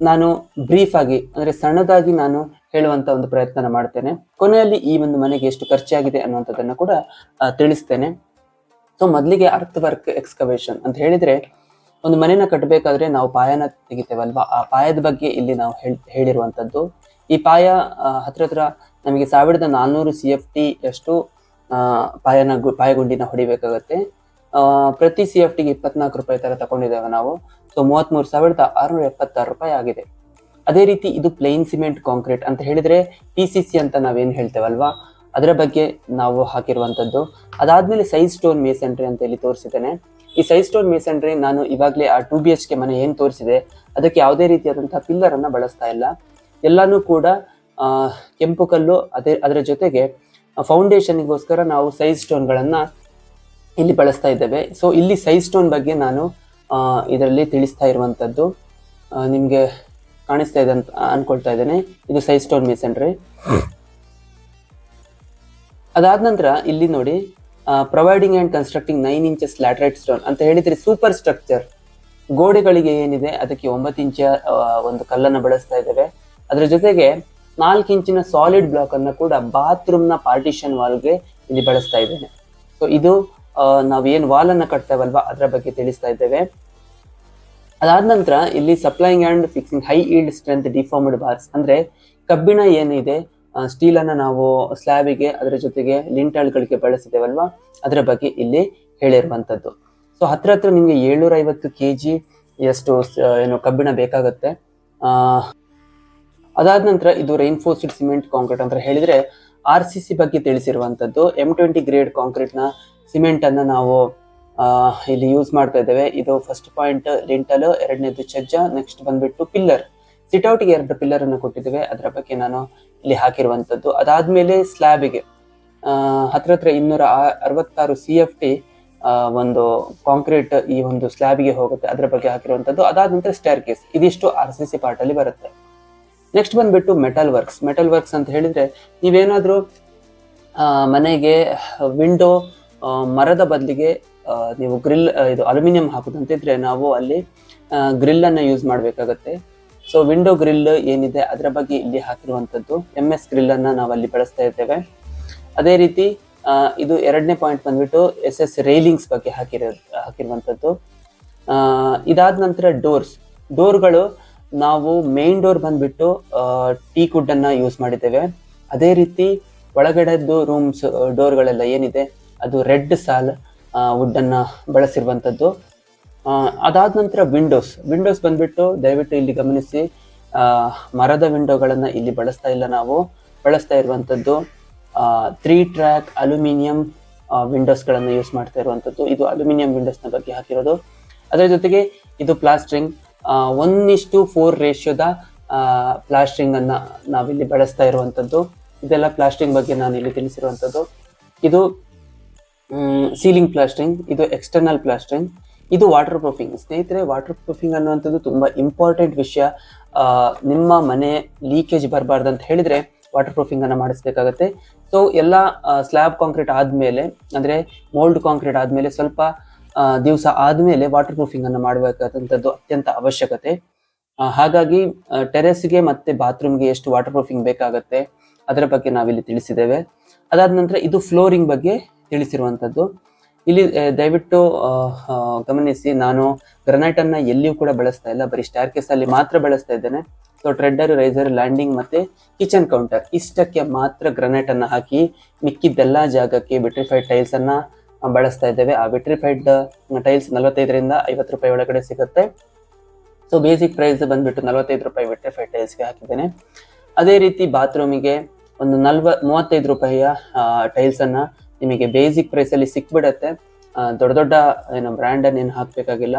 ನಾನು ಬ್ರೀಫ್ ಆಗಿ ಅಂದ್ರೆ ಸಣ್ಣದಾಗಿ ನಾನು ಹೇಳುವಂತ ಒಂದು ಪ್ರಯತ್ನ ಮಾಡ್ತೇನೆ. ಕೊನೆಯಲ್ಲಿ ಈ ಒಂದು ಮನೆಗೆ ಎಷ್ಟು ಖರ್ಚಾಗಿದೆ ಅನ್ನುವಂಥದ್ದನ್ನು ಕೂಡ ತಿಳಿಸ್ತೇನೆ. ಸೊ ಮೊದಲಿಗೆ ಅರ್ತ್ ವರ್ಕ್ ಎಕ್ಸ್ಕವೇಷನ್ ಅಂತ ಹೇಳಿದ್ರೆ ಒಂದು ಮನೆನ ಕಟ್ಟಬೇಕಾದ್ರೆ ನಾವು ಪಾಯನ ತೆಗಿತೇವಲ್ವಾ? ಆ ಪಾಯದ ಬಗ್ಗೆ ಇಲ್ಲಿ ನಾವು ಹೇಳಿ ಹೇಳಿರುವಂತದ್ದು ಈ ಪಾಯ ಹತ್ರ ಹತ್ರ ನಮಗೆ ಸಾವಿರದ ನಾನ್ನೂರು ಸಿ ಎಫ್ ಟಿ ಅಷ್ಟು ಪಾಯನ ಪಾಯಗುಂಡಿನ ಹೊಡಿಬೇಕಾಗತ್ತೆ. ಪ್ರತಿ ಸಿ ಎಫ್ ಟಿಗೆ ಇಪ್ಪತ್ನಾಲ್ಕು ರೂಪಾಯಿ ತರ ತಗೊಂಡಿದ್ದೇವೆ ನಾವು. ಸೊ, ಮೂವತ್ಮೂರು ಸಾವಿರದ ಆರುನೂರ ಎಪ್ಪತ್ತಾರು ರೂಪಾಯಿ ಆಗಿದೆ. ಅದೇ ರೀತಿ ಇದು ಪ್ಲೇನ್ ಸಿಮೆಂಟ್ ಕಾಂಕ್ರೀಟ್ ಅಂತ ಹೇಳಿದ್ರೆ ಪಿ ಸಿ ಸಿ ಅಂತ ನಾವೇನು ಹೇಳ್ತೇವಲ್ವಾ? ಅದರ ಬಗ್ಗೆ ನಾವು ಹಾಕಿರುವಂಥದ್ದು. ಅದಾದ್ಮೇಲೆ ಸೈಜ್ ಸ್ಟೋನ್ ಮೇಸೆಂಟ್ರಿ ಅಂತ ಇಲ್ಲಿ ತೋರಿಸಿದ್ದೇನೆ. ಈ ಸೈಡ್ ಸ್ಟೋನ್ ಮೇಸನ್ರಿ ನಾನು ಇವಾಗಲೇ ಆ ಟೂ ಬಿ ಎಚ್ ಕೆ ಮನೆ ಏನು ತೋರಿಸಿದೆ, ಅದಕ್ಕೆ ಯಾವುದೇ ರೀತಿಯಾದಂಥ ಪಿಲ್ಲರನ್ನು ಬಳಸ್ತಾ ಇಲ್ಲ. ಎಲ್ಲನೂ ಕೂಡ ಕೆಂಪು ಕಲ್ಲು, ಅದೇ, ಅದರ ಜೊತೆಗೆ ಫೌಂಡೇಶನ್ಗೋಸ್ಕರ ನಾವು ಸೈಜ್ ಸ್ಟೋನ್ಗಳನ್ನು ಇಲ್ಲಿ ಬಳಸ್ತಾ ಇದ್ದೇವೆ. ಸೊ ಇಲ್ಲಿ ಸೈಜ್ ಸ್ಟೋನ್ ಬಗ್ಗೆ ನಾನು ಇದರಲ್ಲಿ ತಿಳಿಸ್ತಾ ಇರುವಂಥದ್ದು ನಿಮಗೆ ಕಾಣಿಸ್ತಾ ಇದೆ ಅಂತ ಅನ್ಕೊಳ್ತಾ ಇದ್ದೇನೆ. ಇದು ಸೈಜ್ ಸ್ಟೋನ್ ಮೇಸನ್ರಿ ಅದಾದ ನಂತರ ಇಲ್ಲಿ ನೋಡಿ providing and constructing nine inches laterite stone ಅಂತ ಹೇಳಿದ್ರೆ ಸೂಪರ್ ಸ್ಟ್ರಕ್ಚರ್ ಗೋಡೆಗಳಿಗೆ ಏನಿದೆ, ಅದಕ್ಕೆ ಒಂಬತ್ತು ಇಂಚ ಒಂದು ಕಲ್ಲನ್ನು ಬಳಸ್ತಾ ಇದ್ದೇವೆ. ಅದರ ಜೊತೆಗೆ ನಾಲ್ಕು ಇಂಚಿನ ಸಾಲಿಡ್ ಬ್ಲಾಕ್ ಅನ್ನು ಕೂಡ ಬಾತ್ರೂಮ್ನ ಪಾರ್ಟಿಷನ್ ವಾಲ್ಗೆ ಇಲ್ಲಿ ಬಳಸ್ತಾ ಇದ್ದೇನೆ. ಸೊ ಇದು ನಾವು ಏನು ವಾಲ್ ಅನ್ನ ಕಟ್ತೇವಲ್ವಾ, ಅದರ ಬಗ್ಗೆ ತಿಳಿಸ್ತಾ ಇದ್ದೇವೆ. ಅದಾದ ನಂತರ ಇಲ್ಲಿ supplying and fixing high yield strength deformed bars ಅಂದ್ರೆ ಕಬ್ಬಿಣ ಏನಿದೆ ಸ್ಟೀಲ್ ಅನ್ನ ನಾವು ಸ್ಲ್ಯಾಬಿಗೆ ಅದರ ಜೊತೆಗೆ ಲಿಂಟಾಳ್ಗಳಿಗೆ ಬಳಸಿದ್ದೇವಲ್ವಾ? ಅದರ ಬಗ್ಗೆ ಇಲ್ಲಿ ಹೇಳಿರುವಂತದ್ದು ಸೊ ಹತ್ರ ಹತ್ರ ನಿಮಗೆ ಏಳ್ನೂರ ಐವತ್ತು ಕೆ ಜಿ ಎಷ್ಟು ಏನು ಕಬ್ಬಿಣ ಬೇಕಾಗುತ್ತೆ? ಅದಾದ ನಂತರ ಇದು ರೈನ್ಫೋರ್ಸ್ಡ್ ಸಿಮೆಂಟ್ ಕಾಂಕ್ರೀಟ್ ಅಂತ ಹೇಳಿದ್ರೆ ಆರ್ ಸಿ ಸಿ ಬಗ್ಗೆ ತಿಳಿಸಿರುವಂತದ್ದು ಎಂ ಟ್ವೆಂಟಿ ಗ್ರೇಡ್ ಕಾಂಕ್ರೀಟ್ನ ಸಿಮೆಂಟ್ ಅನ್ನ ನಾವು ಇಲ್ಲಿ ಯೂಸ್ ಮಾಡ್ತಾ ಇದ್ದೇವೆ. ಇದು ಫಸ್ಟ್ ಪಾಯಿಂಟ್ ಲಿಂಟಲ್, ಎರಡನೇದು ಚಜ್ಜ ನೆಕ್ಸ್ಟ್ ಬಂದ್ಬಿಟ್ಟು ಪಿಲ್ಲರ್. ಸಿಟೌಟ್ಗೆ ಎರಡು ಪಿಲ್ಲರ್ ಅನ್ನು ಕೊಟ್ಟಿದ್ದೇವೆ. ಅದರ ಬಗ್ಗೆ ನಾನು ಇಲ್ಲಿ ಹಾಕಿರುವಂಥದ್ದು. ಅದಾದಮೇಲೆ ಸ್ಲ್ಯಾಬಿಗೆ ಹತ್ರ ಹತ್ರ ಇನ್ನೂರ ಅರವತ್ತಾರು ಸಿ ಎಫ್ ಟಿ ಒಂದು ಕಾಂಕ್ರೀಟ್ ಈ ಒಂದು ಸ್ಲ್ಯಾಬಿಗೆ ಹೋಗುತ್ತೆ. ಅದರ ಬಗ್ಗೆ ಹಾಕಿರುವಂಥದ್ದು. ಅದಾದ ನಂತರ ಸ್ಟೇರ್ ಕೇಸ್ ಇದಿಷ್ಟು ಆರ್ ಸಿ ಸಿ ಪಾರ್ಟಲ್ಲಿ ಬರುತ್ತೆ. ನೆಕ್ಸ್ಟ್ ಬಂದ್ಬಿಟ್ಟು ಮೆಟಲ್ ವರ್ಕ್ಸ್ ಮೆಟಲ್ ವರ್ಕ್ಸ್ ಅಂತ ಹೇಳಿದರೆ ನೀವೇನಾದರೂ ಮನೆಗೆ ವಿಂಡೋ ಮರದ ಬದಲಿಗೆ ನೀವು ಗ್ರಿಲ್ ಇದು ಅಲ್ಯೂಮಿನಿಯಂ ಹಾಕೋದಂತಿದ್ರೆ ನಾವು ಅಲ್ಲಿ ಗ್ರಿಲ್ಲನ್ನು ಯೂಸ್ ಮಾಡಬೇಕಾಗತ್ತೆ. ಸೊ ವಿಂಡೋ ಗ್ರಿಲ್ ಏನಿದೆ ಅದರ ಬಗ್ಗೆ ಇಲ್ಲಿ ಹಾಕಿರುವಂಥದ್ದು. ಎಂ ಎಸ್ ಗ್ರಿಲ್ ಅನ್ನ ನಾವು ಅಲ್ಲಿ ಬಳಸ್ತಾ ಇದ್ದೇವೆ. ಅದೇ ರೀತಿ ಇದು ಎರಡನೇ ಪಾಯಿಂಟ್ ಬಂದ್ಬಿಟ್ಟು ಎಸ್ ಎಸ್ ರೈಲಿಂಗ್ಸ್ ಬಗ್ಗೆ ಹಾಕಿರೋ ಹಾಕಿರುವಂಥದ್ದು. ಇದಾದ ನಂತರ ಡೋರ್ಸ್ ಡೋರ್ಗಳು ನಾವು ಮೇನ್ ಡೋರ್ ಬಂದ್ಬಿಟ್ಟು ಟೀ ಕುಡ್ ಅನ್ನ ಯೂಸ್ ಮಾಡಿದ್ದೇವೆ. ಅದೇ ರೀತಿ ಒಳಗಡೆದ್ದು ರೂಮ್ಸ್ ಡೋರ್ಗಳೆಲ್ಲ ಏನಿದೆ ಅದು ರೆಡ್ ಸಾಲ್ ವುಡ್ ಅನ್ನ ಬಳಸಿರುವಂತದ್ದು ಆ, ಅದಾದ ನಂತರ ವಿಂಡೋಸ್ ವಿಂಡೋಸ್ ಬಂದ್ಬಿಟ್ಟು ದಯವಿಟ್ಟು ಇಲ್ಲಿ ಗಮನಿಸಿ ಮರದ ವಿಂಡೋಗಳನ್ನು ಇಲ್ಲಿ ಬಳಸ್ತಾ ಇಲ್ಲ ನಾವು. ಬಳಸ್ತಾ ಇರುವಂತದ್ದು ತ್ರೀ ಟ್ರ್ಯಾಕ್ ಅಲ್ಯೂಮಿನಿಯಂ ವಿಂಡೋಸ್ಗಳನ್ನು ಯೂಸ್ ಮಾಡ್ತಾ ಇರುವಂತದ್ದು. ಇದು ಅಲ್ಯೂಮಿನಿಯಂ ವಿಂಡೋಸ್ನ ಬಗ್ಗೆ ಹಾಕಿರೋದು. ಅದರ ಜೊತೆಗೆ ಇದು ಪ್ಲಾಸ್ಟ್ರಿಂಗ್ ಒನ್ ಇಷ್ಟು ಫೋರ್ ರೇಷಿಯೋದ ಪ್ಲಾಸ್ಟ್ರಿಂಗನ್ನು ನಾವಿಲ್ಲಿ ಬಳಸ್ತಾ ಇರುವಂತದ್ದು. ಇದೆಲ್ಲ ಪ್ಲಾಸ್ಟ್ರಿಂಗ್ ಬಗ್ಗೆ ನಾನು ಇಲ್ಲಿ ತಿಳಿಸಿರುವಂತದ್ದು. ಇದು ಸೀಲಿಂಗ್ ಪ್ಲಾಸ್ಟ್ರಿಂಗ್ ಇದು ಎಕ್ಸ್ಟರ್ನಲ್ ಪ್ಲಾಸ್ಟ್ರಿಂಗ್ ಇದು ವಾಟರ್ ಪ್ರೂಫಿಂಗ್ ಸ್ನೇಹಿತರೆ ವಾಟರ್ ಪ್ರೂಫಿಂಗ್ ಅನ್ನುವಂಥದ್ದು ತುಂಬ ಇಂಪಾರ್ಟೆಂಟ್ ವಿಷಯ. ನಿಮ್ಮ ಮನೆ ಲೀಕೇಜ್ ಬರಬಾರ್ದು ಅಂತ ಹೇಳಿದ್ರೆ ವಾಟರ್ ಪ್ರೂಫಿಂಗನ್ನು ಮಾಡಿಸ್ಬೇಕಾಗತ್ತೆ. ಸೊ ಎಲ್ಲ ಸ್ಲ್ಯಾಬ್ ಕಾಂಕ್ರೀಟ್ ಆದಮೇಲೆ, ಅಂದರೆ ಮೋಲ್ಡ್ ಕಾಂಕ್ರೀಟ್ ಆದಮೇಲೆ ಸ್ವಲ್ಪ ದಿವಸ ಆದಮೇಲೆ ವಾಟರ್ ಪ್ರೂಫಿಂಗನ್ನು ಮಾಡಬೇಕಾದಂಥದ್ದು ಅತ್ಯಂತ ಅವಶ್ಯಕತೆ. ಹಾಗಾಗಿ ಟೆರೆಸ್ಗೆ ಮತ್ತೆ ಬಾತ್ರೂಮ್ಗೆ ಎಷ್ಟು ವಾಟರ್ ಪ್ರೂಫಿಂಗ್ ಬೇಕಾಗತ್ತೆ, ಅದರ ಬಗ್ಗೆ ನಾವಿಲ್ಲಿ ತಿಳಿಸಿದ್ದೇವೆ. ಅದಾದ ನಂತರ ಇದು ಫ್ಲೋರಿಂಗ್ ಬಗ್ಗೆ ತಿಳಿಸಿರುವಂತದ್ದು ಇಲ್ಲಿ ದಯವಿಟ್ಟು ಗಮನಿಸಿ, ನಾನು ಗ್ರನೈಟ್ ಅನ್ನ ಎಲ್ಲಿಯೂ ಕೂಡ ಬಳಸ್ತಾ ಇಲ್ಲ. ಬರೀ ಸ್ಟಾರ್ ಕೇಸ್ ಅಲ್ಲಿ ಮಾತ್ರ ಬಳಸ್ತಾ ಇದ್ದೇನೆ. ಸೊ ಟ್ರೆಡ್ಡರ್ ರೈಸರ್ ಲ್ಯಾಂಡಿಂಗ್ ಮತ್ತೆ ಕಿಚನ್ ಕೌಂಟರ್ ಇಷ್ಟಕ್ಕೆ ಮಾತ್ರ ಗ್ರನೈಟ್ ಅನ್ನ ಹಾಕಿ, ಮಿಕ್ಕಿದ್ದೆಲ್ಲ ಜಾಗಕ್ಕೆ ವಿಟ್ರಿಫೈಡ್ ಟೈಲ್ಸ್ ಅನ್ನ ಬಳಸ್ತಾ ಇದ್ದೇವೆ. ಆ ವಿಟ್ರಿಫೈಡ್ ಟೈಲ್ಸ್ ನಲವತ್ತೈದರಿಂದ ಐವತ್ತು ರೂಪಾಯಿ ಒಳಗಡೆ ಸಿಗುತ್ತೆ. ಸೊ ಬೇಸಿಕ್ ಪ್ರೈಸ್ ಬಂದ್ಬಿಟ್ಟು ನಲವತ್ತೈದು ರೂಪಾಯಿ ವಿಟ್ರಿಫೈಡ್ ಟೈಲ್ಸ್ಗೆ ಹಾಕಿದ್ದೇನೆ. ಅದೇ ರೀತಿ ಬಾತ್ರೂಮಿಗೆ ಒಂದು ನಲ್ವ, ಮೂವತ್ತೈದು ರೂಪಾಯಿಯ ಟೈಲ್ಸ್ ಅನ್ನ ನಿಮಗೆ ಬೇಸಿಕ್ ಪ್ರೈಸ್ ಅಲ್ಲಿ ಸಿಕ್ಬಿಡತ್ತೆ. ದೊಡ್ಡ ದೊಡ್ಡ, ಏನು ಬ್ರ್ಯಾಂಡ್ ಏನು ಹಾಕ್ಬೇಕಾಗಿಲ್ಲ.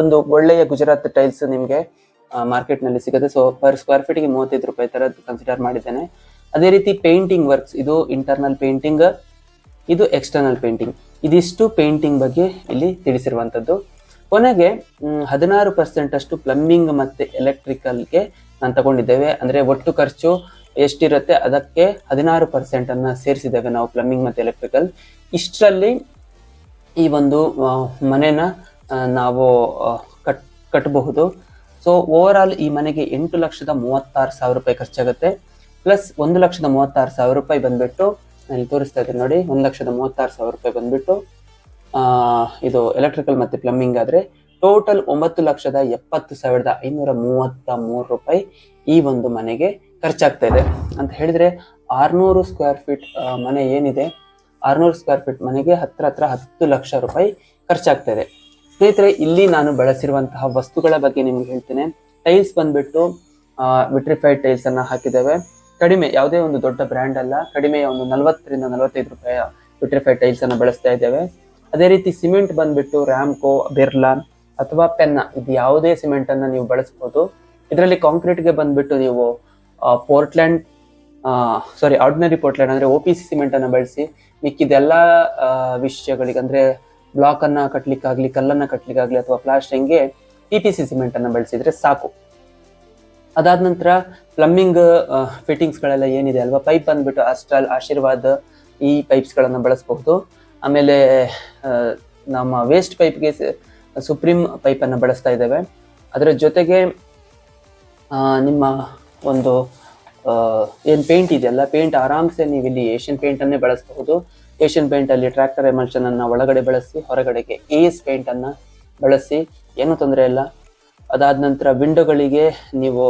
ಒಂದು ಒಳ್ಳೆಯ ಗುಜರಾತ್ ಟೈಲ್ಸ್ ನಿಮಗೆ ಮಾರ್ಕೆಟ್ನಲ್ಲಿ ಸಿಗುತ್ತೆ. ಸೊ ಪರ್ ಸ್ಕ್ವೇರ್ ಫೀಟ್ಗೆ ಮೂವತ್ತೈದು ರೂಪಾಯಿ ತರ ಕನ್ಸಿಡರ್ ಮಾಡಿದ್ದೇನೆ. ಅದೇ ರೀತಿ ಪೇಂಟಿಂಗ್ ವರ್ಕ್ಸ್ ಇದು ಇಂಟರ್ನಲ್ ಪೇಂಟಿಂಗ್ ಇದು ಎಕ್ಸ್ಟರ್ನಲ್ ಪೇಂಟಿಂಗ್ ಇದಿಷ್ಟು ಪೇಂಟಿಂಗ್ ಬಗ್ಗೆ ಇಲ್ಲಿ ತಿಳಿಸಿರುವಂಥದ್ದು. ಕೊನೆಗೆ ಹದಿನಾರು ಪರ್ಸೆಂಟ್ ಅಷ್ಟು ಪ್ಲಂಬಿಂಗ್ ಮತ್ತೆ ಎಲೆಕ್ಟ್ರಿಕಲ್ಗೆ ನಾನು ತಗೊಂಡಿದ್ದೇವೆ. ಅಂದ್ರೆ ಒಟ್ಟು ಖರ್ಚು ಎಷ್ಟಿರುತ್ತೆ? ಅದಕ್ಕೆ ಹದಿನಾರು ಪರ್ಸೆಂಟನ್ನು ಸೇರಿಸಿದ್ದೇವೆ ನಾವು ಪ್ಲಮ್ಮಿಂಗ್ ಮತ್ತೆ ಎಲೆಕ್ಟ್ರಿಕಲ್ ಇಷ್ಟರಲ್ಲಿ ಈ ಒಂದು ಮನೆನ ನಾವು ಕಟ್ ಕಟ್ಟಬಹುದು ಸೊ ಓವರ್ ಆಲ್ ಈ ಮನೆಗೆ ಎಂಟು ಲಕ್ಷದ ಮೂವತ್ತಾರು ಸಾವಿರ ರೂಪಾಯಿ ಖರ್ಚಾಗುತ್ತೆ. ಪ್ಲಸ್ ಒಂದು ಲಕ್ಷದ ಮೂವತ್ತಾರು ಸಾವಿರ ರೂಪಾಯಿ ಬಂದ್ಬಿಟ್ಟು ನಾನು ತೋರಿಸ್ತಾ ಇದ್ದೀನಿ ನೋಡಿ, ಒಂದು ಲಕ್ಷದ ಮೂವತ್ತಾರು ಸಾವಿರ ರೂಪಾಯಿ ಬಂದ್ಬಿಟ್ಟು ಇದು ಎಲೆಕ್ಟ್ರಿಕಲ್ ಮತ್ತು ಪ್ಲಮ್ಮಿಂಗ್ ಆದರೆ ಟೋಟಲ್ ಒಂಬತ್ತು ಲಕ್ಷದ ಎಪ್ಪತ್ತು ಸಾವಿರದ ಐನೂರ ಮೂವತ್ತ ಮೂರು ರೂಪಾಯಿ ಈ ಒಂದು ಮನೆಗೆ ಖರ್ಚಾಗ್ತಾ ಇದೆ ಅಂತ ಹೇಳಿದ್ರೆ ಆರ್ನೂರು ಸ್ಕ್ವೇರ್ ಫೀಟ್ ಮನೆ ಏನಿದೆ, ಆರ್ನೂರು ಸ್ಕ್ವೇರ್ ಫೀಟ್ ಮನೆಗೆ ಹತ್ರ ಹತ್ರ ಹತ್ತು ಲಕ್ಷ ರೂಪಾಯಿ ಖರ್ಚಾಗ್ತಾ ಇದೆ ಸ್ನೇಹಿತರೆ, ಇಲ್ಲಿ ನಾನು ಬಳಸಿರುವಂತಹ ವಸ್ತುಗಳ ಬಗ್ಗೆ ನಿಮ್ಗೆ ಹೇಳ್ತೇನೆ. ಟೈಲ್ಸ್ ಬಂದ್ಬಿಟ್ಟು ವಿಟ್ರಿಫೈಡ್ ಟೈಲ್ಸ್ ಅನ್ನ ಹಾಕಿದ್ದೇವೆ. ಕಡಿಮೆ, ಯಾವುದೇ ಒಂದು ದೊಡ್ಡ ಬ್ರ್ಯಾಂಡ್ ಅಲ್ಲ, ಕಡಿಮೆ ಒಂದು ನಲವತ್ತರಿಂದ ನಲವತ್ತೈದು ರೂಪಾಯಿ ವಿಟ್ರಿಫೈಡ್ ಟೈಲ್ಸ್ ಅನ್ನ ಬಳಸ್ತಾ ಇದ್ದೇವೆ. ಅದೇ ರೀತಿ ಸಿಮೆಂಟ್ ಬಂದ್ಬಿಟ್ಟು ರ್ಯಾಮ್ಕೋ ಬಿರ್ಲಾ ಅಥವಾ ಪೆನ್ನ, ಇದು ಯಾವುದೇ ಸಿಮೆಂಟ್ ಅನ್ನ ನೀವು ಬಳಸಬಹುದು ಇದರಲ್ಲಿ ಕಾಂಕ್ರೀಟ್ಗೆ ಬಂದ್ಬಿಟ್ಟು ನೀವು ಪೋರ್ಟ್ಲ್ಯಾಂಡ್ ಸಾರಿ ಆರ್ಡಿನರಿ ಪೋರ್ಟ್ಲ್ಯಾಂಡ್ ಅಂದರೆ ಒ ಪಿ ಸಿ ಸಿಮೆಂಟನ್ನು ಬಳಸಿ, ಮಿಕ್ಕಿದೆಲ್ಲ ವಿಷಯಗಳಿಗೆ ಅಂದರೆ ಬ್ಲಾಕನ್ನು ಕಟ್ಟಲಿಕ್ಕಾಗಲಿ ಕಲ್ಲನ್ನು ಕಟ್ಟಲಿಕ್ಕಾಗಲಿ ಅಥವಾ ಪ್ಲಾಸ್ಟಿಂಗ್ಗೆ ಪಿ ಪಿ ಸಿ ಸಿಮೆಂಟನ್ನು ಬಳಸಿದರೆ ಸಾಕು. ಅದಾದ ನಂತರ ಪ್ಲಮ್ಮಿಂಗ್ ಫಿಟ್ಟಿಂಗ್ಸ್ಗಳೆಲ್ಲ ಏನಿದೆ ಅಲ್ವಾ? ಪೈಪ್ ಬಂದ್ಬಿಟ್ಟು ಅಸ್ಟ್ರಲ್ ಆಶೀರ್ವಾದ ಈ ಪೈಪ್ಸ್ಗಳನ್ನು ಬಳಸಬಹುದು. ಆಮೇಲೆ ನಮ್ಮ ವೇಸ್ಟ್ ಪೈಪ್ಗೆ ಸುಪ್ರೀಂ ಪೈಪನ್ನು ಬಳಸ್ತಾ ಇದ್ದೇವೆ. ಅದರ ಜೊತೆಗೆ ನಿಮ್ಮ ಒಂದು ಏನು ಪೇಂಟ್ ಇದೆಯಲ್ಲ ಪೇಂಟ್ ಆರಾಮ್ಸೆ ನೀವು ಇಲ್ಲಿ ಏಷ್ಯನ್ ಪೇಂಟ್ ಅನ್ನೇ ಬಳಸಬಹುದು. ಏಷ್ಯನ್ ಪೇಂಟ್ ಅಲ್ಲಿ ಟ್ರ್ಯಾಕ್ಟರ್ ಎಮಲ್ಷನ್ ಅನ್ನ ಒಳಗಡೆ ಬಳಸಿ, ಹೊರಗಡೆಗೆ ಪೇಂಟ್ ಅನ್ನ ಬಳಸಿ, ಏನೂ ತೊಂದರೆ ಇಲ್ಲ. ಅದಾದ ನಂತರ ವಿಂಡೋಗಳಿಗೆ ನೀವು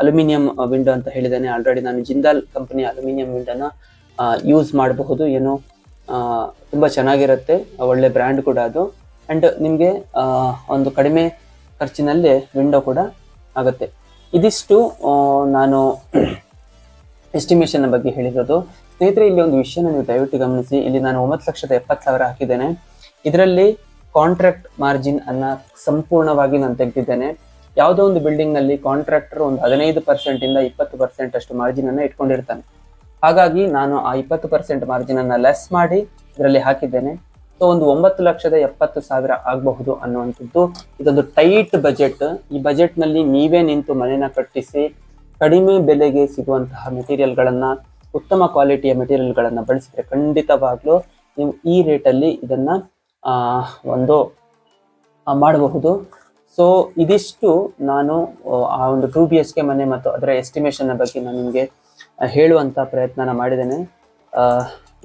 ಅಲ್ಯೂಮಿನಿಯಂ ವಿಂಡೋ ಅಂತ ಹೇಳಿದ್ದೇನೆ. ಆಲ್ರೆಡಿ ನಾನು ಜಿಂದಾಲ್ ಕಂಪನಿ ಅಲ್ಯೂಮಿನಿಯಂ ವಿಂಡೋನ ಯೂಸ್ ಮಾಡಬಹುದು. ಏನು ತುಂಬ ಚೆನ್ನಾಗಿರುತ್ತೆ. ಒಳ್ಳೆ ಬ್ರ್ಯಾಂಡ್ ಕೂಡ ಅದು. ಅಂಡ್ ನಿಮಗೆ ಒಂದು ಕಡಿಮೆ ಖರ್ಚಿನಲ್ಲಿ ವಿಂಡೋ ಕೂಡ ಆಗುತ್ತೆ. ಇದಿಷ್ಟು ನಾನು ಎಸ್ಟಿಮೇಷನ್ ಬಗ್ಗೆ ಹೇಳಿರೋದು. ಸ್ನೇಹಿತರೆ, ಇಲ್ಲಿ ಒಂದು ವಿಷಯನ ನೀವು ದಯವಿಟ್ಟು ಗಮನಿಸಿ. ಇಲ್ಲಿ ನಾನು ಒಂಬತ್ತು ಲಕ್ಷದ ಎಪ್ಪತ್ತು ಸಾವಿರ ಹಾಕಿದ್ದೇನೆ. ಇದರಲ್ಲಿ ಕಾಂಟ್ರಾಕ್ಟ್ ಮಾರ್ಜಿನ್ ಅನ್ನ ಸಂಪೂರ್ಣವಾಗಿ ನಾನು ತೆಗೆದಿದ್ದೇನೆ. ಯಾವುದೋ ಒಂದು ಬಿಲ್ಡಿಂಗ್ನಲ್ಲಿ ಕಾಂಟ್ರಾಕ್ಟರ್ ಒಂದು ಹದಿನೈದು ಪರ್ಸೆಂಟ್ ಇಂದ ಇಪ್ಪತ್ತು ಪರ್ಸೆಂಟ್ ಅಷ್ಟು ಮಾರ್ಜಿನ್ ಅನ್ನ ಇಟ್ಕೊಂಡಿರ್ತಾನೆ. ಹಾಗಾಗಿ ನಾನು ಆ ಇಪ್ಪತ್ತು ಪರ್ಸೆಂಟ್ ಮಾರ್ಜಿನ್ ಅನ್ನ ಲೆಸ್ ಮಾಡಿ, ಇದರಲ್ಲಿ ಹಾಕಿದ್ದೇನೆ. ಸೊ ಒಂದು ಒಂಬತ್ತು ಲಕ್ಷದ ಎಪ್ಪತ್ತು ಸಾವಿರ ಆಗಬಹುದು ಅನ್ನುವಂಥದ್ದು ಇದೊಂದು ಟೈಟ್ ಬಜೆಟ್. ಈ ಬಜೆಟ್ನಲ್ಲಿ ನೀವೇ ನಿಂತು ಮನೆನ ಕಟ್ಟಿಸಿ ಕಡಿಮೆ ಬೆಲೆಗೆ ಸಿಗುವಂತಹ ಮೆಟೀರಿಯಲ್ಗಳನ್ನು ಉತ್ತಮ ಕ್ವಾಲಿಟಿಯ ಮೆಟೀರಿಯಲ್ಗಳನ್ನು ಬಳಸಿದರೆ ಖಂಡಿತವಾಗ್ಲೂ ನೀವು ಈ ರೇಟಲ್ಲಿ ಇದನ್ನ ಒಂದು ಮಾಡಬಹುದು. ಸೊ ಇದಿಷ್ಟು ನಾನು ಆ, ಒಂದು ಟೂ ಬಿ ಎಚ್ ಕೆ ಮನೆ ಮತ್ತು ಅದರ ಎಸ್ಟಿಮೇಷನ್ನ ಬಗ್ಗೆ ನಾನು ನಿಮಗೆ ಹೇಳುವಂತ ಪ್ರಯತ್ನನ ಮಾಡಿದ್ದೇನೆ.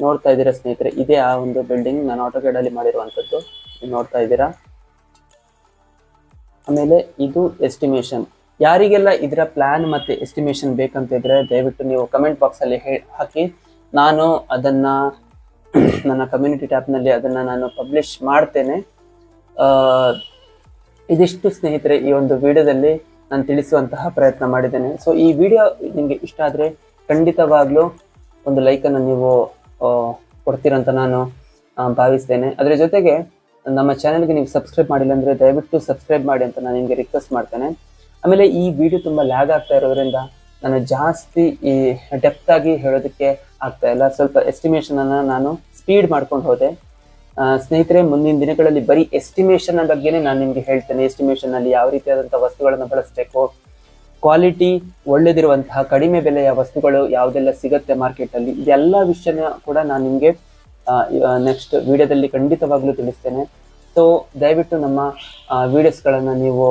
ನೋಡ್ತಾ ಇದ್ದೀರಾ ಸ್ನೇಹಿತರೆ, ಇದೇ ಆ ಒಂದು ಬಿಲ್ಡಿಂಗ್ ನಾನು ಆಟೋ ಮಾಡಿರುವಂತದ್ದು ನೀವು ನೋಡ್ತಾ ಇದ್ದೀರಾ? ಆಮೇಲೆ ಇದು ಎಸ್ಟಿಮೇಷನ್ ಯಾರಿಗೆಲ್ಲ ಇದರ ಪ್ಲಾನ್ ಮತ್ತೆ ಎಸ್ಟಿಮೇಷನ್ ಬೇಕಂತ ಇದ್ರೆ, ದಯವಿಟ್ಟು ನೀವು ಕಮೆಂಟ್ ಬಾಕ್ಸ್ ಅಲ್ಲಿ ಹಾಕಿ. ನಾನು ಅದನ್ನ, ನನ್ನ ಕಮ್ಯುನಿಟಿ ಟ್ಯಾಬ್ನಲ್ಲಿ ಅದನ್ನ ನಾನು ಪಬ್ಲಿಷ್ ಮಾಡ್ತೇನೆ. ಇದಿಷ್ಟು ಸ್ನೇಹಿತರೆ ಈ ಒಂದು ವಿಡಿಯೋದಲ್ಲಿ ನಾನು ತಿಳಿಸುವಂತಹ ಪ್ರಯತ್ನ ಮಾಡಿದ್ದೇನೆ. ಸೊ ಈ ವಿಡಿಯೋ ನಿಮಗೆ ಇಷ್ಟ ಆದರೆ ಖಂಡಿತವಾಗ್ಲೂ ಒಂದು ಲೈಕನ್ನು ನೀವು ಕೊಡ್ತೀರಂತ ನಾನು ಆ, ಭಾವಿಸ್ತೇನೆ. ಅದರ ಜೊತೆಗೆ ನಮ್ಮ ಚಾನೆಲ್ಗೆ ನೀವು ಸಬ್ಸ್ಕ್ರೈಬ್ ಮಾಡಿಲ್ಲ ಅಂದರೆ ದಯವಿಟ್ಟು ಸಬ್ಸ್ಕ್ರೈಬ್ ಮಾಡಿ ಅಂತ ನಾನು ನಿಮಗೆ ರಿಕ್ವೆಸ್ಟ್ ಮಾಡ್ತೇನೆ. ಆಮೇಲೆ ಈ ವಿಡಿಯೋ ತುಂಬ ಲ್ಯಾಗ್ ಆಗ್ತಾ ಇರೋದ್ರಿಂದ ನಾನು ಜಾಸ್ತಿ ಈ ಡೆಪ್ತ್ ಆಗಿ ಹೇಳೋದಕ್ಕೆ ಆಗ್ತಾ ಇಲ್ಲ. ಸ್ವಲ್ಪ ಎಸ್ಟಿಮೇಷನನ್ನು ನಾನು ಸ್ಪೀಡ್ ಮಾಡ್ಕೊಂಡು ಹೋದೆ. ಸ್ನೇಹಿತರೆ ಮುಂದಿನ ದಿನಗಳಲ್ಲಿ ಬರೀ ಎಸ್ಟಿಮೇಷನ್ ಬಗ್ಗೆನೇ ನಾನು ನಿಮಗೆ ಹೇಳ್ತೇನೆ. ಎಸ್ಟಿಮೇಷನ್ ಅಲ್ಲಿ ಯಾವ ರೀತಿಯಾದಂತಹ ವಸ್ತುಗಳನ್ನು ಬಳಸಬೇಕು ಕ್ವಾಲಿಟಿ ಒಳ್ಳೆದಿರುವಂತಹ ಕಡಿಮೆ ಬೆಲೆಯ ವಸ್ತುಗಳು ಯಾವುದೆಲ್ಲ ಸಿಗುತ್ತೆ ಮಾರ್ಕೆಟ್ ಅಲ್ಲಿ, ಇದೆಲ್ಲ ವಿಷಯನ ಕೂಡ ನಾನು ನಿಮಗೆ ನೆಕ್ಸ್ಟ್ ವಿಡಿಯೋದಲ್ಲಿ ಖಂಡಿತವಾಗ್ಲೂ ತಿಳಿಸ್ತೇನೆ. ಸೊ ದಯವಿಟ್ಟು ನಮ್ಮ ವಿಡಿಯೋಸ್ಗಳನ್ನು ನೀವು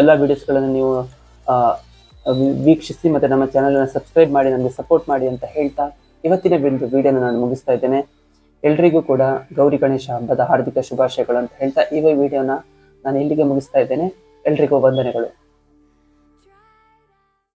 ಎಲ್ಲ ವಿಡಿಯೋಸ್ಗಳನ್ನು ನೀವು ವೀಕ್ಷಿಸಿ ಮತ್ತೆ ನಮ್ಮ ಚಾನಲನ್ನು ಸಬ್ಸ್ಕ್ರೈಬ್ ಮಾಡಿ, ನಮಗೆ ಸಪೋರ್ಟ್ ಮಾಡಿ ಅಂತ ಹೇಳ್ತಾ ಇವತ್ತಿನ ಒಂದು ವಿಡಿಯೋನ ನಾನು ಮುಗಿಸ್ತಾ ಇದ್ದೇನೆ. ಎಲ್ರಿಗೂ ಕೂಡ ಗೌರಿ ಗಣೇಶ ಹಬ್ಬದ ಹಾರ್ದಿಕ ಶುಭಾಶಯಗಳು ಅಂತ ಹೇಳ್ತಾ ಈ ವಿಡಿಯೋನ ನಾನು ಇಲ್ಲಿಗೆ ಮುಗಿಸ್ತಾ ಇದ್ದೇನೆ. ಎಲ್ರಿಗೂ ವಂದನೆಗಳು.